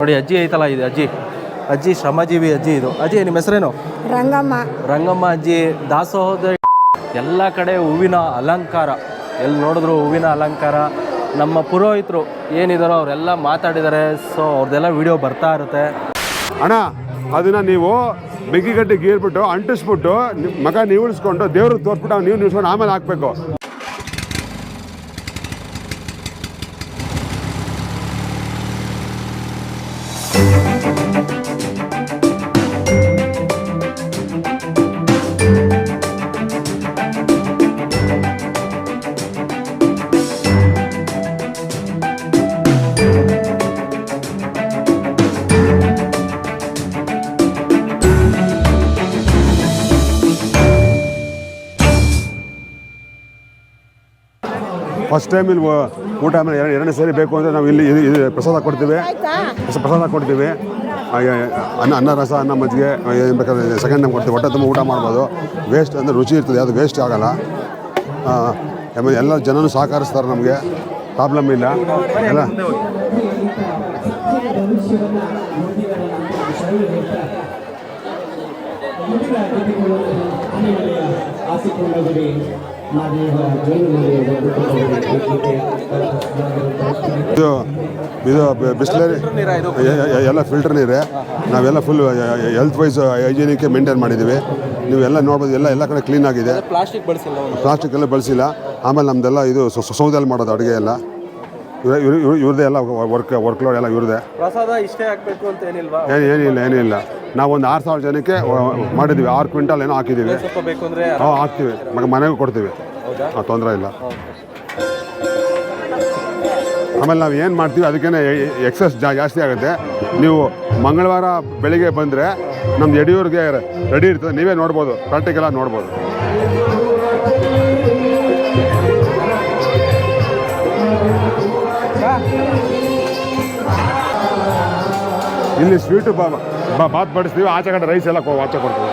ನೋಡಿ ಅಜ್ಜಿ ಐತಲ್ಲ ಇದು ಅಜ್ಜಿ. ಅಜ್ಜಿ ಶ್ರಮಜೀವಿ ಅಜ್ಜಿ ಇದು. ಅಜ್ಜಿ ನಿಮ್ಮ ಹೆಸರೇನು? ರಂಗಮ್ಮ. ರಂಗಮ್ಮ ಅಜ್ಜಿ ದಾಸೋಹದ ಎಲ್ಲ ಕಡೆ ಹೂವಿನ ಅಲಂಕಾರ. ಎಲ್ಲಿ ನೋಡಿದ್ರು ಹೂವಿನ ಅಲಂಕಾರ. ನಮ್ಮ ಪುರೋಹಿತರು ಏನಿದಾರೋ ಅವರೆಲ್ಲ ಮಾತಾಡಿದ್ದಾರೆ ಸೊ ಅವ್ರದ್ದೆಲ್ಲ ವಿಡಿಯೋ ಬರ್ತಾ ಇರುತ್ತೆ. ಅಣ್ಣ ಅದನ್ನ ನೀವು ಬೆಗ್ಗಿಗಡ್ಡೆ ಗೀರ್ಬಿಟ್ಟು ಅಂಟಿಸ್ಬಿಟ್ಟು ಮಗ ನೀವು ಉಳಿಸ್ಕೊಂಡು ದೇವ್ರಿಗೆ ತೋರಿಸ್ಬಿಟ್ಟು ನೀವು ನಿಲ್ಸ್ಕೊಂಡು ಆಮೇಲೆ ಹಾಕ್ಬೇಕು. ಫಸ್ಟ್ ಟೈಮ್ ಇಲ್ಲಿ ವ- ಊಟ ಆಮೇಲೆ ಎರಡು ಎರಡನೇ ಸರಿ ಬೇಕು ಅಂದರೆ ನಾವು ಇಲ್ಲಿ ಇದು- ಇದು ಪ್ರಸಾದ ಕೊಡ್ತೀವಿ. ಪ್ರಸ- ಪ್ರಸಾದ ಕೊಡ್ತೀವಿ. ಅನ್ನ ಅನ್ನ ರಸ ಅನ್ನ ಮಜ್ಜಿಗೆ ಏನು ಬೇಕಾದ್ರೆ ಸೆಕೆಂಡ್ ಟೈಮ್ ಕೊಡ್ತೀವಿ. ಹೊಟ್ಟೆ ತುಂಬ ಊಟ ಮಾಡ್ಬೋದು. ವೇಸ್ಟ್ ಅಂದರೆ ರುಚಿ ಇರ್ತದೆ ಯಾವುದು ವೇಸ್ಟ್ ಆಗೋಲ್ಲ. ಆಮೇಲೆ ಎಲ್ಲ ಜನರು ಸಹಕರಿಸ್ತಾರೆ ನಮಗೆ. ಪ್ರಾಬ್ಲಮ್ ಇಲ್ಲ. ಎಲ್ಲ ಇದು ಇದು ಬಿಸ್ಲರಿ. ಎಲ್ಲ ಫಿಲ್ಟರ್ ನೀರೇ. ನಾವೆಲ್ಲ ಫುಲ್ ಹೆಲ್ತ್ ವೈಸ್ ಹೈಜೀನಿಕ್ಕೆ ಮೇಂಟೈನ್ ಮಾಡಿದ್ದೀವಿ ನೀವು ಎಲ್ಲ ನೋಡ್ಬೋದು ಎಲ್ಲ ಎಲ್ಲ ಕಡೆ ಕ್ಲೀನ್ ಆಗಿದೆ. ಪ್ಲಾಸ್ಟಿಕ್ ಬಳಸಿಲ್ಲ ಪ್ಲಾಸ್ಟಿಕ್ ಎಲ್ಲ ಬಳಸಿಲ್ಲ. ಆಮೇಲೆ ನಮ್ದೆಲ್ಲ ಇದು ಸೌ- ಸೌ- ಸೌದೆಯಲ್ಲಿ ಮಾಡೋದು ಅಡುಗೆ ಎಲ್ಲ. ಇವ್ರ ಇವ್ರ ಇವ್ರದ್ದೇ ಎಲ್ಲ ವರ್ಕ್ ವರ್ಕ್ ಲೋಡ್ ಎಲ್ಲ ಇವ್ರದ್ದೇ. ಪ್ರಸಾದ ಇಷ್ಟೇ ಆಗಬೇಕು ಅಂತ ಏನಿಲ್ವಾ? ಏನು ಏನಿಲ್ಲ ಏನಿಲ್ಲ. ನಾವೊಂದು ಆರು ಸಾವಿರ ಜನಕ್ಕೆ ಮಾಡಿದ್ದೀವಿ. ಆರು ಕ್ವಿಂಟಲ್ ಏನೋ ಹಾಕಿದ್ದೀವಿ. ಹಾಂ ಹಾಕ್ತೀವಿ. ಮಗ ಮನೆಗೂ ಕೊಡ್ತೀವಿ. ಹಾಂ ತೊಂದರೆ ಇಲ್ಲ. ಆಮೇಲೆ ನಾವು ಏನು ಮಾಡ್ತೀವಿ ಅದಕ್ಕೇ ಎಕ್ಸಸ್ ಜಾ ಜಾಸ್ತಿ ಆಗುತ್ತೆ. ನೀವು ಮಂಗಳವಾರ ಬೆಳಿಗ್ಗೆ ಬಂದರೆ ನಮ್ಮ ಯಡಿಯೂರಿಗೆ ರೆಡಿ ಇರ್ತದೆ. ನೀವೇ ನೋಡ್ಬೋದು. ಪ್ರಾಕ್ಟಿಕಲಾಗಿ ನೋಡ್ಬೋದು. ಇಲ್ಲಿ ಸ್ವೀಟು ಬಾ ಬಾ- ಬಾತ್ ಬಡಿಸ್ತೀವಿ ಆಚೆ ಕಡೆ ರೈಸ್ ಎಲ್ಲ ಕೊ- ಆಚೆ ಕೊಡ್ತೀವಿ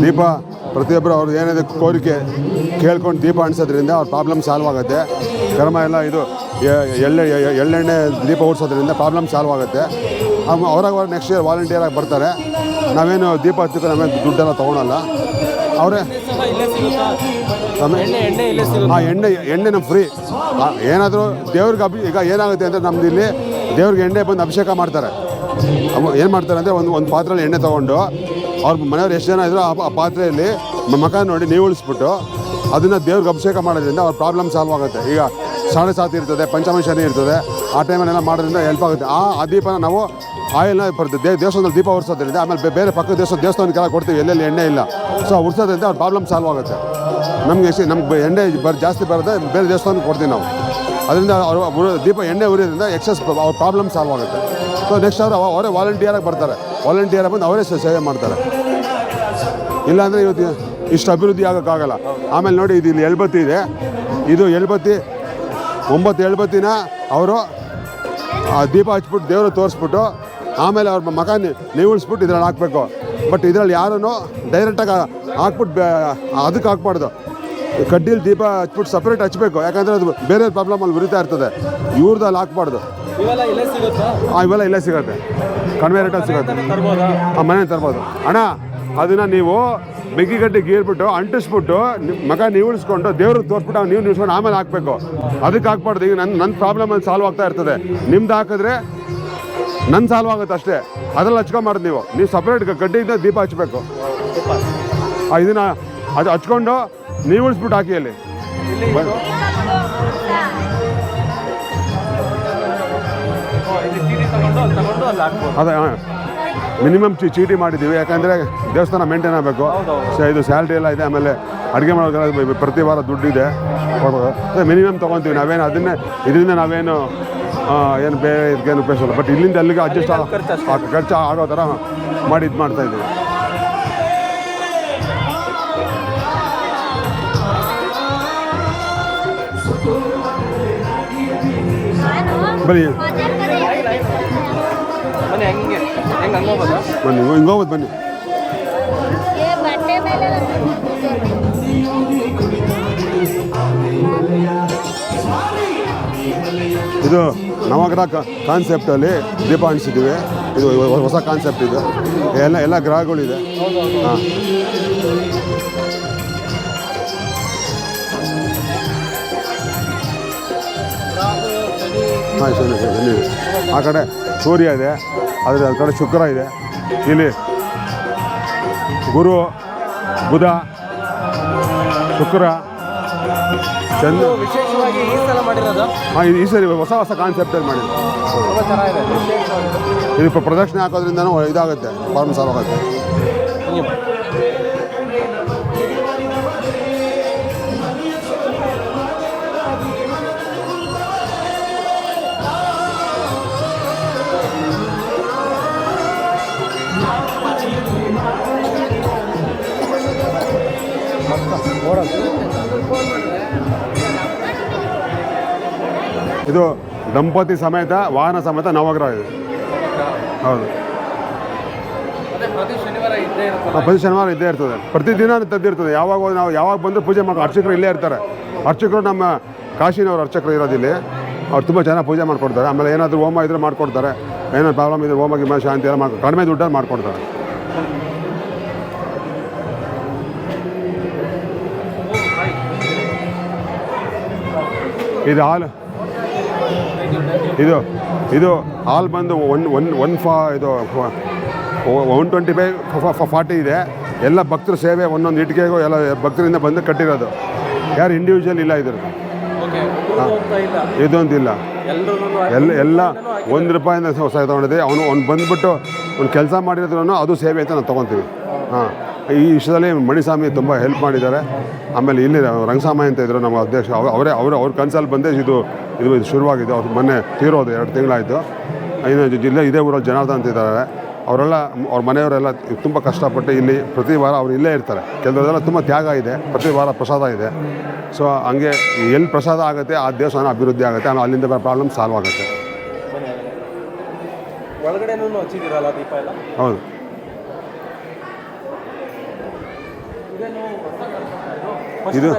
ದೀಪ ಪ್ರತಿಯೊಬ್ಬರು ಅವ್ರು ಏನಿದೆ ಕೋರಿಕೆ ಕೇಳ್ಕೊಂಡು ದೀಪ ಅಣಿಸೋದ್ರಿಂದ ಅವ್ರ ಪ್ರಾಬ್ಲಮ್ ಸಾಲ್ವ್ ಆಗುತ್ತೆ. ಕರ್ಮ ಎಲ್ಲ ಇದು ಎಳ್ಳೆ ಎಳ್ಳೆಣ್ಣೆ ದೀಪ ಓಡಿಸೋದ್ರಿಂದ ಪ್ರಾಬ್ಲಮ್ ಸಾಲ್ವ್ ಆಗುತ್ತೆ. ಅವ್ರಾಗ ನೆಕ್ಸ್ಟ್ ಇಯರ್ ವಾಲಂಟಿಯರ್ ಆಗಿ ಬರ್ತಾರೆ. ನಾವೇನು ದೀಪ ಹಚ್ಚಕ್ಕೆ ನಾವೇನು ದುಡ್ಡೆಲ್ಲ ತೊಗೊಳಲ್ಲ. ಅವರೇ ಆ ಎಣ್ಣೆ ಎಣ್ಣೆ ನಮ್ಮ ಫ್ರೀ ಏನಾದರೂ ದೇವ್ರಿಗೆ ಅಭಿ, ಈಗ ಏನಾಗುತ್ತೆ ಅಂದರೆ ನಮ್ದು ಇಲ್ಲಿ ದೇವ್ರಿಗೆ ಎಣ್ಣೆ ಬಂದು ಅಭಿಷೇಕ ಮಾಡ್ತಾರೆ. ಏನು ಮಾಡ್ತಾರೆ ಅಂದರೆ ಒಂದು ಒಂದು ಪಾತ್ರೆಯಲ್ಲಿ ಎಣ್ಣೆ ತೊಗೊಂಡು ಅವ್ರ ಮನೆಯವ್ರು ಎಷ್ಟು ಜನ ಇದ್ರು ಆ ಪಾತ್ರೆಯಲ್ಲಿ ಮಕ ನೋಡಿ ನೀವು ಉಳಿಸ್ಬಿಟ್ಟು ಅದನ್ನು ದೇವ್ರಿಗೆ ಅಭಿಷೇಕ ಮಾಡೋದ್ರಿಂದ ಅವ್ರ ಪ್ರಾಬ್ಲಮ್ ಸಾಲ್ವ್ ಆಗುತ್ತೆ. ಈಗ ಸಾಡೆ ಸಾತಿ ಇರ್ತದೆ, ಪಂಚಮ ಶನಿ ಇರ್ತದೆ, ಆ ಟೈಮಲ್ಲೆಲ್ಲ ಮಾಡೋದ್ರಿಂದ ಹೆಲ್ಪ್ ಆಗುತ್ತೆ. ಆ ಆ ದೀಪನ ನಾವು ಆಯಿಲ್ನ ಬರ್ತದೆ ದೇ, ದೇವಸ್ಥಾನದಲ್ಲಿ ದೀಪ ಉರ್ಸೋದ್ರಿಂದ ಆಮೇಲೆ ಬೇರೆ ಪಕ್ಕದ ದೇವಸ್ಥಾನ, ದೇವಸ್ಥಾನಕ್ಕೆಲ್ಲ ಕೊಡ್ತೀವಿ, ಎಲ್ಲೆಲ್ಲಿ ಎಣ್ಣೆ ಇಲ್ಲ. ಸೊ ಉರ್ಸೋದ್ರಿಂದ ಅವ್ರ ಪ್ರಾಬ್ಲಮ್ ಸಾಲ್ವ್ ಆಗುತ್ತೆ. ನಮಗೆ ಎಷ್ಟು, ನಮ್ಗೆ ಎಣ್ಣೆ ಬರ್, ಜಾಸ್ತಿ ಬರುತ್ತೆ ಬೇರೆ ದೇವಸ್ಥಾನಕ್ಕೆ ಕೊಡ್ತೀವಿ ನಾವು. ಅದರಿಂದ ಅವರು ದೀಪ ಎಣ್ಣೆ ಉರಿಯೋದ್ರಿಂದ ಎಕ್ಸಸ್ ಅವ್ರ ಪ್ರಾಬ್ಲಮ್ ಸಾಲ್ವ್ ಆಗುತ್ತೆ. ಸೊ ನೆಕ್ಸ್ಟ್ ಅವರು, ಅವರೇ ವಾಲಂಟಿಯರಾಗಿ ಬರ್ತಾರೆ. ವಾಲಂಟಿಯರ್ ಬಂದು ಅವರೇ ಸಹಾಯ ಸೇವೆ ಮಾಡ್ತಾರೆ. ಇಲ್ಲಾಂದರೆ ಇವತ್ತು ಇಷ್ಟು ಅಭಿವೃದ್ಧಿ ಆಗೋಕ್ಕಾಗಲ್ಲ. ಆಮೇಲೆ ನೋಡಿ ಇದು ಇಲ್ಲಿ ಎಳ್ಬತ್ತಿ ಇದೆ. ಇದು ಎಳ್ಬತ್ತಿ ಒಂಬತ್ತು ಎಳ್ಬತ್ತಿನ ಅವರು ದೀಪ ಹಚ್ಬಿಟ್ಟು ದೇವರು ತೋರಿಸ್ಬಿಟ್ಟು ಆಮೇಲೆ ಅವ್ರ ಮಗ ನೀವು ಉಳಿಸ್ಬಿಟ್ಟು ಇದ್ರಲ್ಲಿ ಹಾಕಬೇಕು. ಬಟ್ ಇದರಲ್ಲಿ ಯಾರೂ ಡೈರೆಕ್ಟಾಗಿ ಹಾಕ್ಬಿಟ್ಟು ಬೇ ಅದಕ್ಕೆ ಹಾಕ್ಬಾರ್ದು. ಕಡ್ಡಿಲಿ ದೀಪ ಹಚ್ಬಿಟ್ಟು ಸಪ್ರೇಟ್ ಹಚ್ಬೇಕು. ಯಾಕಂದರೆ ಅದು ಬೇರೆ ಪ್ರಾಬ್ಲಮ್ ಅಲ್ಲಿ ಉರಿತಾ ಇರ್ತದೆ. ಇವ್ರದ್ದು ಹಾಕ್ಬಾರ್ದು. ಇವೆಲ್ಲ ಇಲ್ಲೇ ಸಿಗುತ್ತಾ. ಕಡಿಮೆ ರೇಟಲ್ಲಿ ಸಿಗುತ್ತೆ. ಆ ಮನೆ ತರ್ಬೋದು. ಅಣ್ಣ ಅದನ್ನು ನೀವು ಬೆಂಕಿಗಡ್ಡೆ ಗೀರ್ಬಿಟ್ಟು ಅಂಟಿಸ್ಬಿಟ್ಟು ಮಗ ನೀವು ಉಳಿಸ್ಕೊಂಡು ದೇವ್ರಿಗೆ ತೋರಿಸ್ಬಿಟ್ಟು ನೀವು ನಿಲ್ಸ್ಕೊಂಡು ಆಮೇಲೆ ಹಾಕ್ಬೇಕು. ಅದಕ್ಕೆ ಹಾಕ್ಬಾರ್ದು. ಈಗ ನನ್ನ ನನ್ನ ಪ್ರಾಬ್ಲಮ್ ಅಲ್ಲಿ ಸಾಲ್ವ್ ಆಗ್ತಾ ಇರ್ತದೆ. ನಿಮ್ದು ಹಾಕಿದ್ರೆ ನನ್ನ ಸಾಲ್ವ್ ಆಗುತ್ತೆ ಅಷ್ಟೇ. ಅದ್ರಲ್ಲಿ ಹಚ್ಕೊಂಬಾರ್ದು ನೀವು. ನೀವು ಸಪ್ರೇಟ್ ಗಡ್ಡೆಯಿಂದ ದೀಪ ಹಚ್ಬೇಕು. ಆ, ಇದನ್ನ ಅದು ಹಚ್ಕೊಂಡು ನೀವು ಉಳಿಸ್ಬಿಟ್ಟು ಹಾಕಿ ಅಲ್ಲಿ. ಅದೇ ಮಿನಿಮಮ್ ಚಿ ಚೀಟಿ ಮಾಡಿದ್ದೀವಿ ಯಾಕಂದರೆ ದೇವಸ್ಥಾನ ಮೇಂಟೈನ್ ಆಗಬೇಕು. ಇದು ಸ್ಯಾಲ್ರಿ ಎಲ್ಲ ಇದೆ ಆಮೇಲೆ ಅಡುಗೆ ಮಾಡೋದೆಲ್ಲ ಪ್ರತಿ ವಾರ ದುಡ್ಡಿದೆ. ಅದೇ ಮಿನಿಮಮ್ ತೊಗೊತೀವಿ ನಾವೇನು ಅದನ್ನೇ ಇದರಿಂದ ನಾವೇನು ಏನು ಬೇರೆ ಇದಕ್ಕೇನು ಉಪಯೋಗಿಸಲ್ಲ. ಬಟ್ ಇಲ್ಲಿಂದ ಅಲ್ಲಿಗೆ ಅಡ್ಜಸ್ಟ್ ಖರ್ಚು ಆಗೋ ಥರ ಮಾಡಿ ಇದು ಮಾಡ್ತಾಯಿದ್ದೀವಿ ಬರೀ ಬನ್ನಿ ಹೆಂಗೆ ಹೆಂಗೆ ಹಂಗೋಗ್ಬೋದ ಬನ್ನಿ, ಹಿಂಗೆ ಹೋಗ್ಬೋದು ಬನ್ನಿ. ಇದು ನವಗ್ರಹ ಕಾನ್ಸೆಪ್ಟಲ್ಲಿ ದೀಪ ಅಣಿಸಿದ್ದೀವಿ ಇದು ಹೊಸ ಕಾನ್ಸೆಪ್ಟ್ ಇದು. ಎಲ್ಲ ಎಲ್ಲ ಗ್ರಹಗಳಿದೆ. ಹಾಂ. ಹಾಂ ಸರಿ ಇದೆ ಆ ಕಡೆ ಸೂರ್ಯ ಇದೆ ಆದರೆ ಆ ಕಡೆ ಶುಕ್ರ ಇದೆ. ಇಲ್ಲಿ ಗುರು ಬುಧ ಶುಕ್ರ ಚಂದ್ರ. ವಿಶೇಷವಾಗಿ ಈ ಸಲ ಮಾಡಿರೋದು? ಹಾಂ ಈ ಸರಿ ಹೊಸ ಹೊಸ ಕಾನ್ಸೆಪ್ಟಲ್ಲಿ ಮಾಡಿದ್ದು ವಿಶೇಷವಾಗಿ ಇದು. ಪ್ರದರ್ಶನ ಪ್ರದಕ್ಷಿಣೆ ಹಾಕೋದ್ರಿಂದನೂ ಇದಾಗುತ್ತೆ ಫಾರ್ಮ್ ಸಾಲ್ವ್ ಇದು ದಂಪತಿ ಸಮೇತ ವಾಹನ ಸಮೇತ ನವಗ್ರಹ ಇದೆ ಹೌದು ಪ್ರತಿ ಶನಿವಾರ ಇದ್ದೇ ಇರ್ತದೆ. ಪ್ರತಿದಿನ ತದ್ದಿರ್ತದೆ. ಯಾವಾಗ ನಾವು ಯಾವಾಗ ಬಂದರೂ ಪೂಜೆ ಮಾಡ್ಕೊ ಅರ್ಚಕರು ಇಲ್ಲೇ ಇರ್ತಾರೆ. ಅರ್ಚಕರು ನಮ್ಮ ಕಾಶಿನವ್ರು ಅರ್ಚಕರು ಇರೋದಿಲ್ಲಿ ಅವ್ರು ತುಂಬ ಚೆನ್ನಾಗಿ ಪೂಜೆ ಮಾಡ್ಕೊಡ್ತಾರೆ. ಆಮೇಲೆ ಏನಾದರೂ ಹೋಮ ಇದ್ರೆ ಮಾಡ್ಕೊಡ್ತಾರೆ. ಏನಾದ್ರು ಪ್ರಾಬ್ಲಮ್ ಇದ್ರೆ ಹೋಮ ಗಿಮ ಶಾಂತಿ ಎಲ್ಲ ಮಾಡ್ಕೊ ಕಡಿಮೆ ದುಡ್ಡಲ್ಲಿ ಮಾಡ್ಕೊಡ್ತಾರೆ. ಇದು ಹಾಲು. ಇದು ಇದು ಹಾಲು ಬಂದು ಒನ್ ಒನ್ ಒನ್ ಫಾ ಇದು ಒನ್ ಟ್ವೆಂಟಿ ಫೈವ್ ಫಾರ್ಟಿ ಇದೆ. ಎಲ್ಲ ಭಕ್ತರ ಸೇವೆ ಒಂದೊಂದು ಇಟ್ಟಿಗೆಗೂ ಎಲ್ಲ ಭಕ್ತರಿಂದ ಬಂದು ಕಟ್ಟಿರೋದು. ಯಾರು ಇಂಡಿವಿಜುವಲ್ ಇಲ್ಲ ಇದ್ರ ಓಕೆ ಅಂತ ಇದೊಂದು ಇಲ್ಲ. ಎಲ್ಲರೂ ಎಲ್ಲ ಎಲ್ಲ ಒಂದು ರೂಪಾಯಿಂದ ಹೊಸ ತೊಗೊಂಡಿದ್ದೆ. ಅವನು ಅವ್ನು ಬಂದ್ಬಿಟ್ಟು ಒಂದು ಕೆಲಸ ಮಾಡಿರೋದ್ರೂ ಅದು ಸೇವೆ ಅಂತ ನಾನು ತೊಗೊತೀವಿ ಹಾಂ. ಈ ವಿಷಯದಲ್ಲಿ ಮಣಿಸ್ವಾಮಿ ತುಂಬ ಹೆಲ್ಪ್ ಮಾಡಿದ್ದಾರೆ. ಆಮೇಲೆ ಇಲ್ಲಿ ರಂಗಸ್ವಾಮಿ ಅಂತ ಇದ್ದರು ನಮ್ಮ ಅಧ್ಯಕ್ಷ ಅವ್ರು- ಅವರೇ ಅವರು ಕನ್ಸಲ್ಲಿ ಬಂದೇ ಇದು ಇದು ಇದು ಶುರುವಾಗಿದೆ. ಅವ್ರು ಮೊನ್ನೆ ತೀರೋದು ಎರಡು ತಿಂಗಳಾಯಿತು. ಇನ್ನು ಜಿಲ್ಲೆ ಇದೇ ಊರಲ್ಲಿ ಜನಾರ್ದನ್ ಅಂತ ಇದ್ದಾರೆ. ಅವರೆಲ್ಲ ಅವ್ರ ಮನೆಯವರೆಲ್ಲ ತುಂಬ ಕಷ್ಟಪಟ್ಟು ಇಲ್ಲಿ ಪ್ರತಿ ವಾರ ಅವ್ರು ಇಲ್ಲೇ ಇರ್ತಾರೆ. ಕೆಲವರೆಲ್ಲ ತುಂಬ ತ್ಯಾಗ ಇದೆ. ಪ್ರತಿ ವಾರ ಪ್ರಸಾದ ಇದೆ. ಸೊ ಹಂಗೆ ಎಲ್ಲಿ ಪ್ರಸಾದ ಆಗುತ್ತೆ ಆ ದೇವಸ್ಥಾನ ಅಭಿವೃದ್ಧಿ ಆಗುತ್ತೆ ಆಮೇಲೆ ಅಲ್ಲಿಂದ ಪ್ರಾಬ್ಲಮ್ ಸಾಲ್ವ್ ಆಗುತ್ತೆ. ಹೌದು. ಇದು-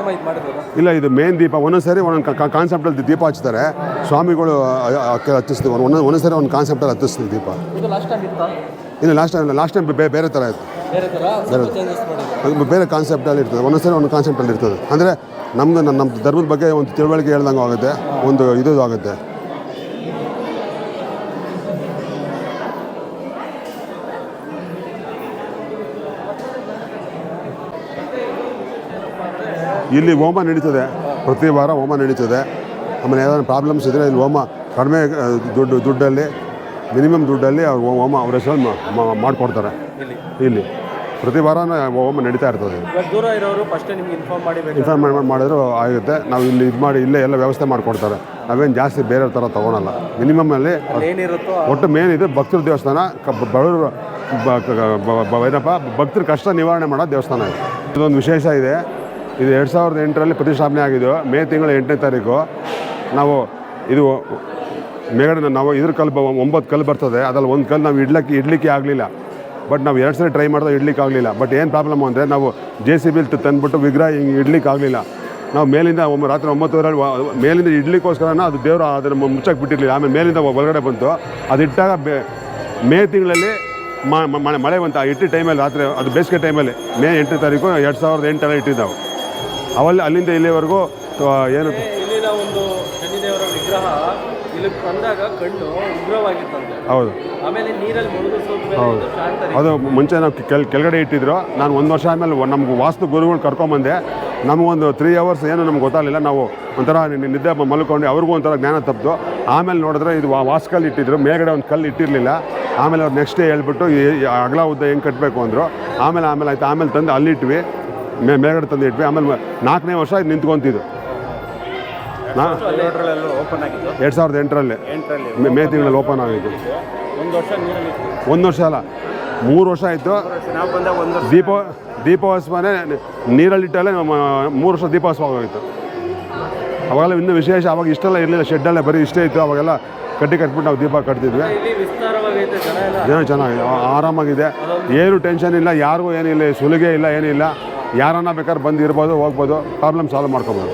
ಇಲ್ಲ ಇದು ಮೇನ್ ದೀಪ. ಒಂದೊಂದು ಸರಿ ಒಂದೊಂದು ಕಾನ್ಸೆಪ್ಟಲ್ಲಿ ದೀಪ ಹಚ್ತಾರೆ. ಸ್ವಾಮಿಗಳು ಹತ್ತಿಸ್ತೀವಿ ಒಂದೊಂದು ಒಂದೊಂದು ಸರಿ ಒಂದು ಕಾನ್ಸೆಪ್ಟಲ್ಲಿ ಹತ್ತಿಸ್ತೀವಿ ದೀಪ. ಇಲ್ಲ ಲಾಸ್ಟ್ ಟೈಮ್ ಲಾಸ್ಟ್ ಟೈಮ್ ಬೇರೆ ಥರ ಇತ್ತು. ಬೇರೆ ಕಾನ್ಸೆಪ್ಟಲ್ಲಿ ಇರ್ತದೆ. ಒಂದೊಂದು ಸರಿ ಒಂದು ಕಾನ್ಸೆಪ್ಟಲ್ಲಿ ಇರ್ತದೆ. ಅಂದರೆ ನಮ್ದು ನಮ್ಮ ನಮ್ಮ ಧರ್ಮದ ಬಗ್ಗೆ ಒಂದು ತಿಳುವಳಿಕೆ ಹೇಳ್ದಂಗೆ ಆಗುತ್ತೆ. ಒಂದು ಇದು ಆಗುತ್ತೆ. ಇಲ್ಲಿ ಹೋಮ ನಡೀತದೆ. ಪ್ರತಿ ವಾರ ಹೋಮ ನಡೀತದೆ. ಆಮೇಲೆ ಯಾವ್ದಾದ್ರು ಪ್ರಾಬ್ಲಮ್ಸ್ ಇದ್ದರೆ ಇಲ್ಲಿ ಹೋಮ ಕಡಿಮೆ ದುಡ್ಡು ದುಡ್ಡಲ್ಲಿ ಮಿನಿಮಮ್ ದುಡ್ಡಲ್ಲಿ ಅವ್ರು ಹೋಮ ಅವ್ರ ಹೆಸರಲ್ಲಿ ಮಾಡಿಕೊಡ್ತಾರೆ. ಇಲ್ಲಿ? ಪ್ರತಿ ವಾರ ಹೋಮ ನಡೀತಾ ಇರ್ತದೆ. ಇವಾಗ ದೂರ ಇರೋರು ಫಸ್ಟೇ ನಿಮ್ಗೆ ಇನ್ಫಾರ್ಮ್ ಮಾಡಿಬೇಕು ಇನ್ಫಾರ್ಮ್ ಮಾಡಿ ಮಾಡಿದ್ರು ಆಗುತ್ತೆ. ನಾವು ಇಲ್ಲಿ ಇದು ಮಾಡಿ ಇಲ್ಲೇ ಎಲ್ಲ ವ್ಯವಸ್ಥೆ ಮಾಡಿಕೊಡ್ತಾರೆ. ನಾವೇನು ಜಾಸ್ತಿ ಬೇರೆ ಥರ ತೊಗೊಳಲ್ಲ. ಮಿನಿಮಮ್ಮಲ್ಲಿ ಒಟ್ಟು ಮೇನ್ ಇದು ಭಕ್ತರ ದೇವಸ್ಥಾನ ಬಡವರು ಏನಪ್ಪ ಭಕ್ತರ ಕಷ್ಟ ನಿವಾರಣೆ ಮಾಡೋ ದೇವಸ್ಥಾನ ಇದೆ. ಇದೊಂದು ವಿಶೇಷ ಇದೆ. ಇದು ಎರಡು ಸಾವಿರದ ಎಂಟರಲ್ಲಿ ಪ್ರತಿಷ್ಠಾಪನೆ ಆಗಿದ್ದು ಮೇ ತಿಂಗಳ ಎಂಟನೇ ತಾರೀಕು. ನಾವು ಇದು ಮೇಗಡೆ ನಾವು ಇದ್ರ ಕಲ್ಲು ಒಂಬತ್ತು ಕಲ್ಲು ಬರ್ತದೆ. ಅದ್ರಲ್ಲಿ ಒಂದು ಕಲ್ಲು ನಾವು ಇಡ್ಲಿಕ್ಕೆ ಇಡ್ಲಿಕ್ಕೆ ಆಗಲಿಲ್ಲ. ಬಟ್ ನಾವು ಎರಡು ಸರಿ ಟ್ರೈ ಮಾಡಿದ್ರೆ ಇಡ್ಲಿಕ್ಕೆ ಆಗಲಿಲ್ಲ. ಬಟ್ ಏನು ಪ್ರಾಬ್ಲಮ್ ಅಂದರೆ ನಾವು ಜೆ ಸಿ ಬಿಲ್ ತಂದುಬಿಟ್ಟು ವಿಗ್ರಹ ಹಿಂಗೆ ಇಡ್ಲಿಕ್ಕೆ ಆಗಲಿಲ್ಲ. ನಾವು ಮೇಲಿಂದ ಒಮ್ಮೆ ರಾತ್ರಿ ಒಂಬತ್ತುವರೆ ಮೇಲಿಂದ ಇಡ್ಲಿಕ್ಕೋಸ್ಕರನ ಅದು ದೇವರು ಅದನ್ನು ಮುಚ್ಚಕ್ಕೆ ಬಿಟ್ಟಿರಲಿಲ್ಲ. ಆಮೇಲೆ ಮೇಲಿಂದ ಒಳಗಡೆ ಬಂತು. ಅದು ಇಟ್ಟಾಗ ಮೇ ತಿಂಗಳಲ್ಲಿ ಮಳೆ ಬಂತು. ಆ ಇಟ್ಟಿದ್ದ ಟೈಮಲ್ಲಿ ರಾತ್ರಿ ಅದು ಬೇಸಿಗೆ ಟೈಮಲ್ಲಿ ಮೇ ಎಂಟನೇ ತಾರೀಕು ಎರಡು ಸಾವಿರದ ಎಂಟರಲ್ಲಿ ಇಟ್ಟಿದ್ದಾವೆ ಅವಲ್ಲಿ ಅಲ್ಲಿಂದ ಇಲ್ಲಿವರೆಗೂ ಏನು ಇಲ್ಲಿನ ಒಂದು ಶನಿದೇವರ ವಿಗ್ರಹ ಇಲ್ಲಿಗೆ ಬಂದಾಗ ಕಣ್ಣು ಉಗ್ರವಾಗಿತ್ತಂತೆ. ಹೌದು. ಆಮೇಲೆ ನೀರಲ್ಲಿ ಹೌದು. ಅದು ಮುಂಚೆ ನಾವು ಕೆಲ್ ಕೆಳಗಡೆ ಇಟ್ಟಿದ್ರು. ನಾನು ಒಂದು ವರ್ಷ ಆದಮೇಲೆ ನಮ್ಗೆ ವಾಸ್ತು ಗುರುಗಳು ಕರ್ಕೊಂಬಂದೆ ನಮಗೊಂದು ತ್ರೀ ಅವರ್ಸ್ ಏನು ನಮ್ಗೆ ಗೊತ್ತಾಗಲಿಲ್ಲ. ನಾವು ಒಂಥರ ನಿದ್ದೆ ಮಲ್ಕೊಂಡು ಅವ್ರಿಗೂ ಒಂಥರ ಜ್ಞಾನ ತಪ್ಪಿತು ಆಮೇಲೆ ನೋಡಿದ್ರೆ ಇದು ವಾಸ್ ಕಲ್ಲು ಇಟ್ಟಿದ್ರು. ಮೇಲ್ಗಡೆ ಒಂದು ಕಲ್ಲು ಇಟ್ಟಿರಲಿಲ್ಲ. ಆಮೇಲೆ ಅವ್ರು ನೆಕ್ಸ್ಟ್ ಡೇ ಹೇಳ್ಬಿಟ್ಟು ಅಗಲ ಉದ್ದ ಹೆಂಗೆ ಕಟ್ಟಬೇಕು ಅಂದರು. ಆಮೇಲೆ ಆಮೇಲೆ ಆಯ್ತು. ಆಮೇಲೆ ತಂದು ಅಲ್ಲಿಟ್ವಿ. ಮೇ ಮೇಲ್ಗಡೆ ತಂದು ಇಟ್ವಿ. ಆಮೇಲೆ ನಾಲ್ಕನೇ ವರ್ಷ ಇದು ನಿಂತ್ಕೊಂತಿದ್ದು ನಾ ಎರಡು ಸಾವಿರದ ಎಂಟರಲ್ಲಿ. ಮೇ- ತಿಂಗಳಲ್ಲಿ ಓಪನ್ ಆಗಿದ್ದು. ಒಂದು ವರ್ಷ ಅಲ್ಲ. ಮೂರು ವರ್ಷ ಆಯಿತು. ದೀಪ ದೀಪೋತ್ಸವನೇ ನೀರಲ್ಲಿಟ್ಟಲ್ಲೇ ಮೂರು ವರ್ಷ ದೀಪೋತ್ಸವ ಆಗೋಗಿತ್ತು ಅವಾಗೆಲ್ಲ ಇನ್ನೂ ವಿಶೇಷ ಅವಾಗ ಇಷ್ಟೆಲ್ಲ ಇರಲಿಲ್ಲ. ಶೆಡ್ಡಲ್ಲೇ ಬರೀ ಇಷ್ಟೇ ಇತ್ತು. ಅವಾಗೆಲ್ಲ ಕಟ್ಟಿ ಕಟ್ಬಿಟ್ಟು ನಾವು ದೀಪ ಕಟ್ತಿದ್ವಿ. ಜನ ಚೆನ್ನಾಗಿದೆ ಆರಾಮಾಗಿದೆ. ಏನು ಟೆನ್ಷನ್ ಇಲ್ಲ. ಯಾರಿಗೂ ಏನಿಲ್ಲ. ಸುಲಿಗೆ ಇಲ್ಲ ಏನಿಲ್ಲ. ಯಾರನ್ನ ಬೇಕಾದ್ರೆ ಬಂದು ಇರ್ಬೋದು, ಹೋಗ್ಬೋದು ಪ್ರಾಬ್ಲಮ್ ಸಾಲ್ವ್ ಮಾಡ್ಕೊಬೋದು.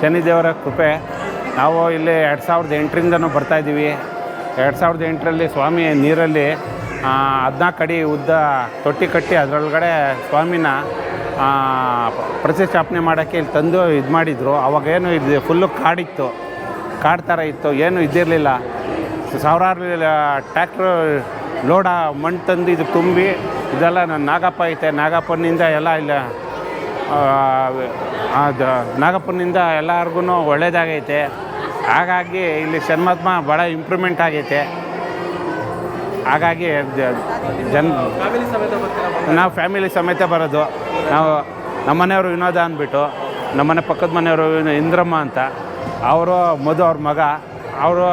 ಶನಿದೇವರ ಕೃಪೆ, ನಾವು ಇಲ್ಲಿ ಎರಡು ಸಾವಿರದ ಎಂಟರಿಂದನೂ ಬರ್ತಾಯಿದ್ದೀವಿ ಎರಡು ಸಾವಿರದ ಎಂಟರಲ್ಲಿ ಸ್ವಾಮಿ ನೀರಲ್ಲಿ ಹದಿನಾಲ್ಕು ಅಡಿ ಉದ್ದ ತೊಟ್ಟಿ ಕಟ್ಟಿ ಅದರೊಳಗಡೆ ಸ್ವಾಮಿನ ಪ್ರತಿಷ್ಠಾಪನೆ ಮಾಡೋಕ್ಕೆ ಇಲ್ಲಿ ತಂದು ಇದು ಮಾಡಿದರು. ಅವಾಗೇನು ಇದು ಫುಲ್ಲು ಕಾಡಿತ್ತು. ಕಾಡು ಥರ ಇತ್ತು, ಏನು ಇದ್ದಿರಲಿಲ್ಲ. ಸಾವಿರಾರು ಟ್ಯಾಕ್ಟ್ರು ಲೋಡ ಮಣ್ಣು ತಂದು ಇದು ತುಂಬಿ ಇದೆಲ್ಲ ನನ್ನ ನಾಗಪ್ಪ ಐತೆ. ನಾಗಪ್ಪನಿಂದ ಎಲ್ಲ ಇಲ್ಲ. ಅದು ನಾಗಪ್ಪನಿಂದ ಎಲ್ಲರಿಗೂ ಒಳ್ಳೇದಾಗೈತೆ. ಹಾಗಾಗಿ ಇಲ್ಲಿ ಸನ್ಮಾತ್ಮ ಭಾಳ ಇಂಪ್ರೂವ್ಮೆಂಟ್ ಆಗೈತೆ. ಹಾಗಾಗಿ ಜನ್, ನಾವು ಫ್ಯಾಮಿಲಿ ಸಮೇತ ಬರೋದು. ನಾವು ನಮ್ಮನೆಯವರು ವಿನೋದ ಅಂದ್ಬಿಟ್ಟು ನಮ್ಮನೆ ಪಕ್ಕದ ಮನೆಯವರು ಇಂದ್ರಮ್ಮ ಅಂತ. ಅವರು ಮಧು ಅವ್ರ ಮಗ. ಅವರು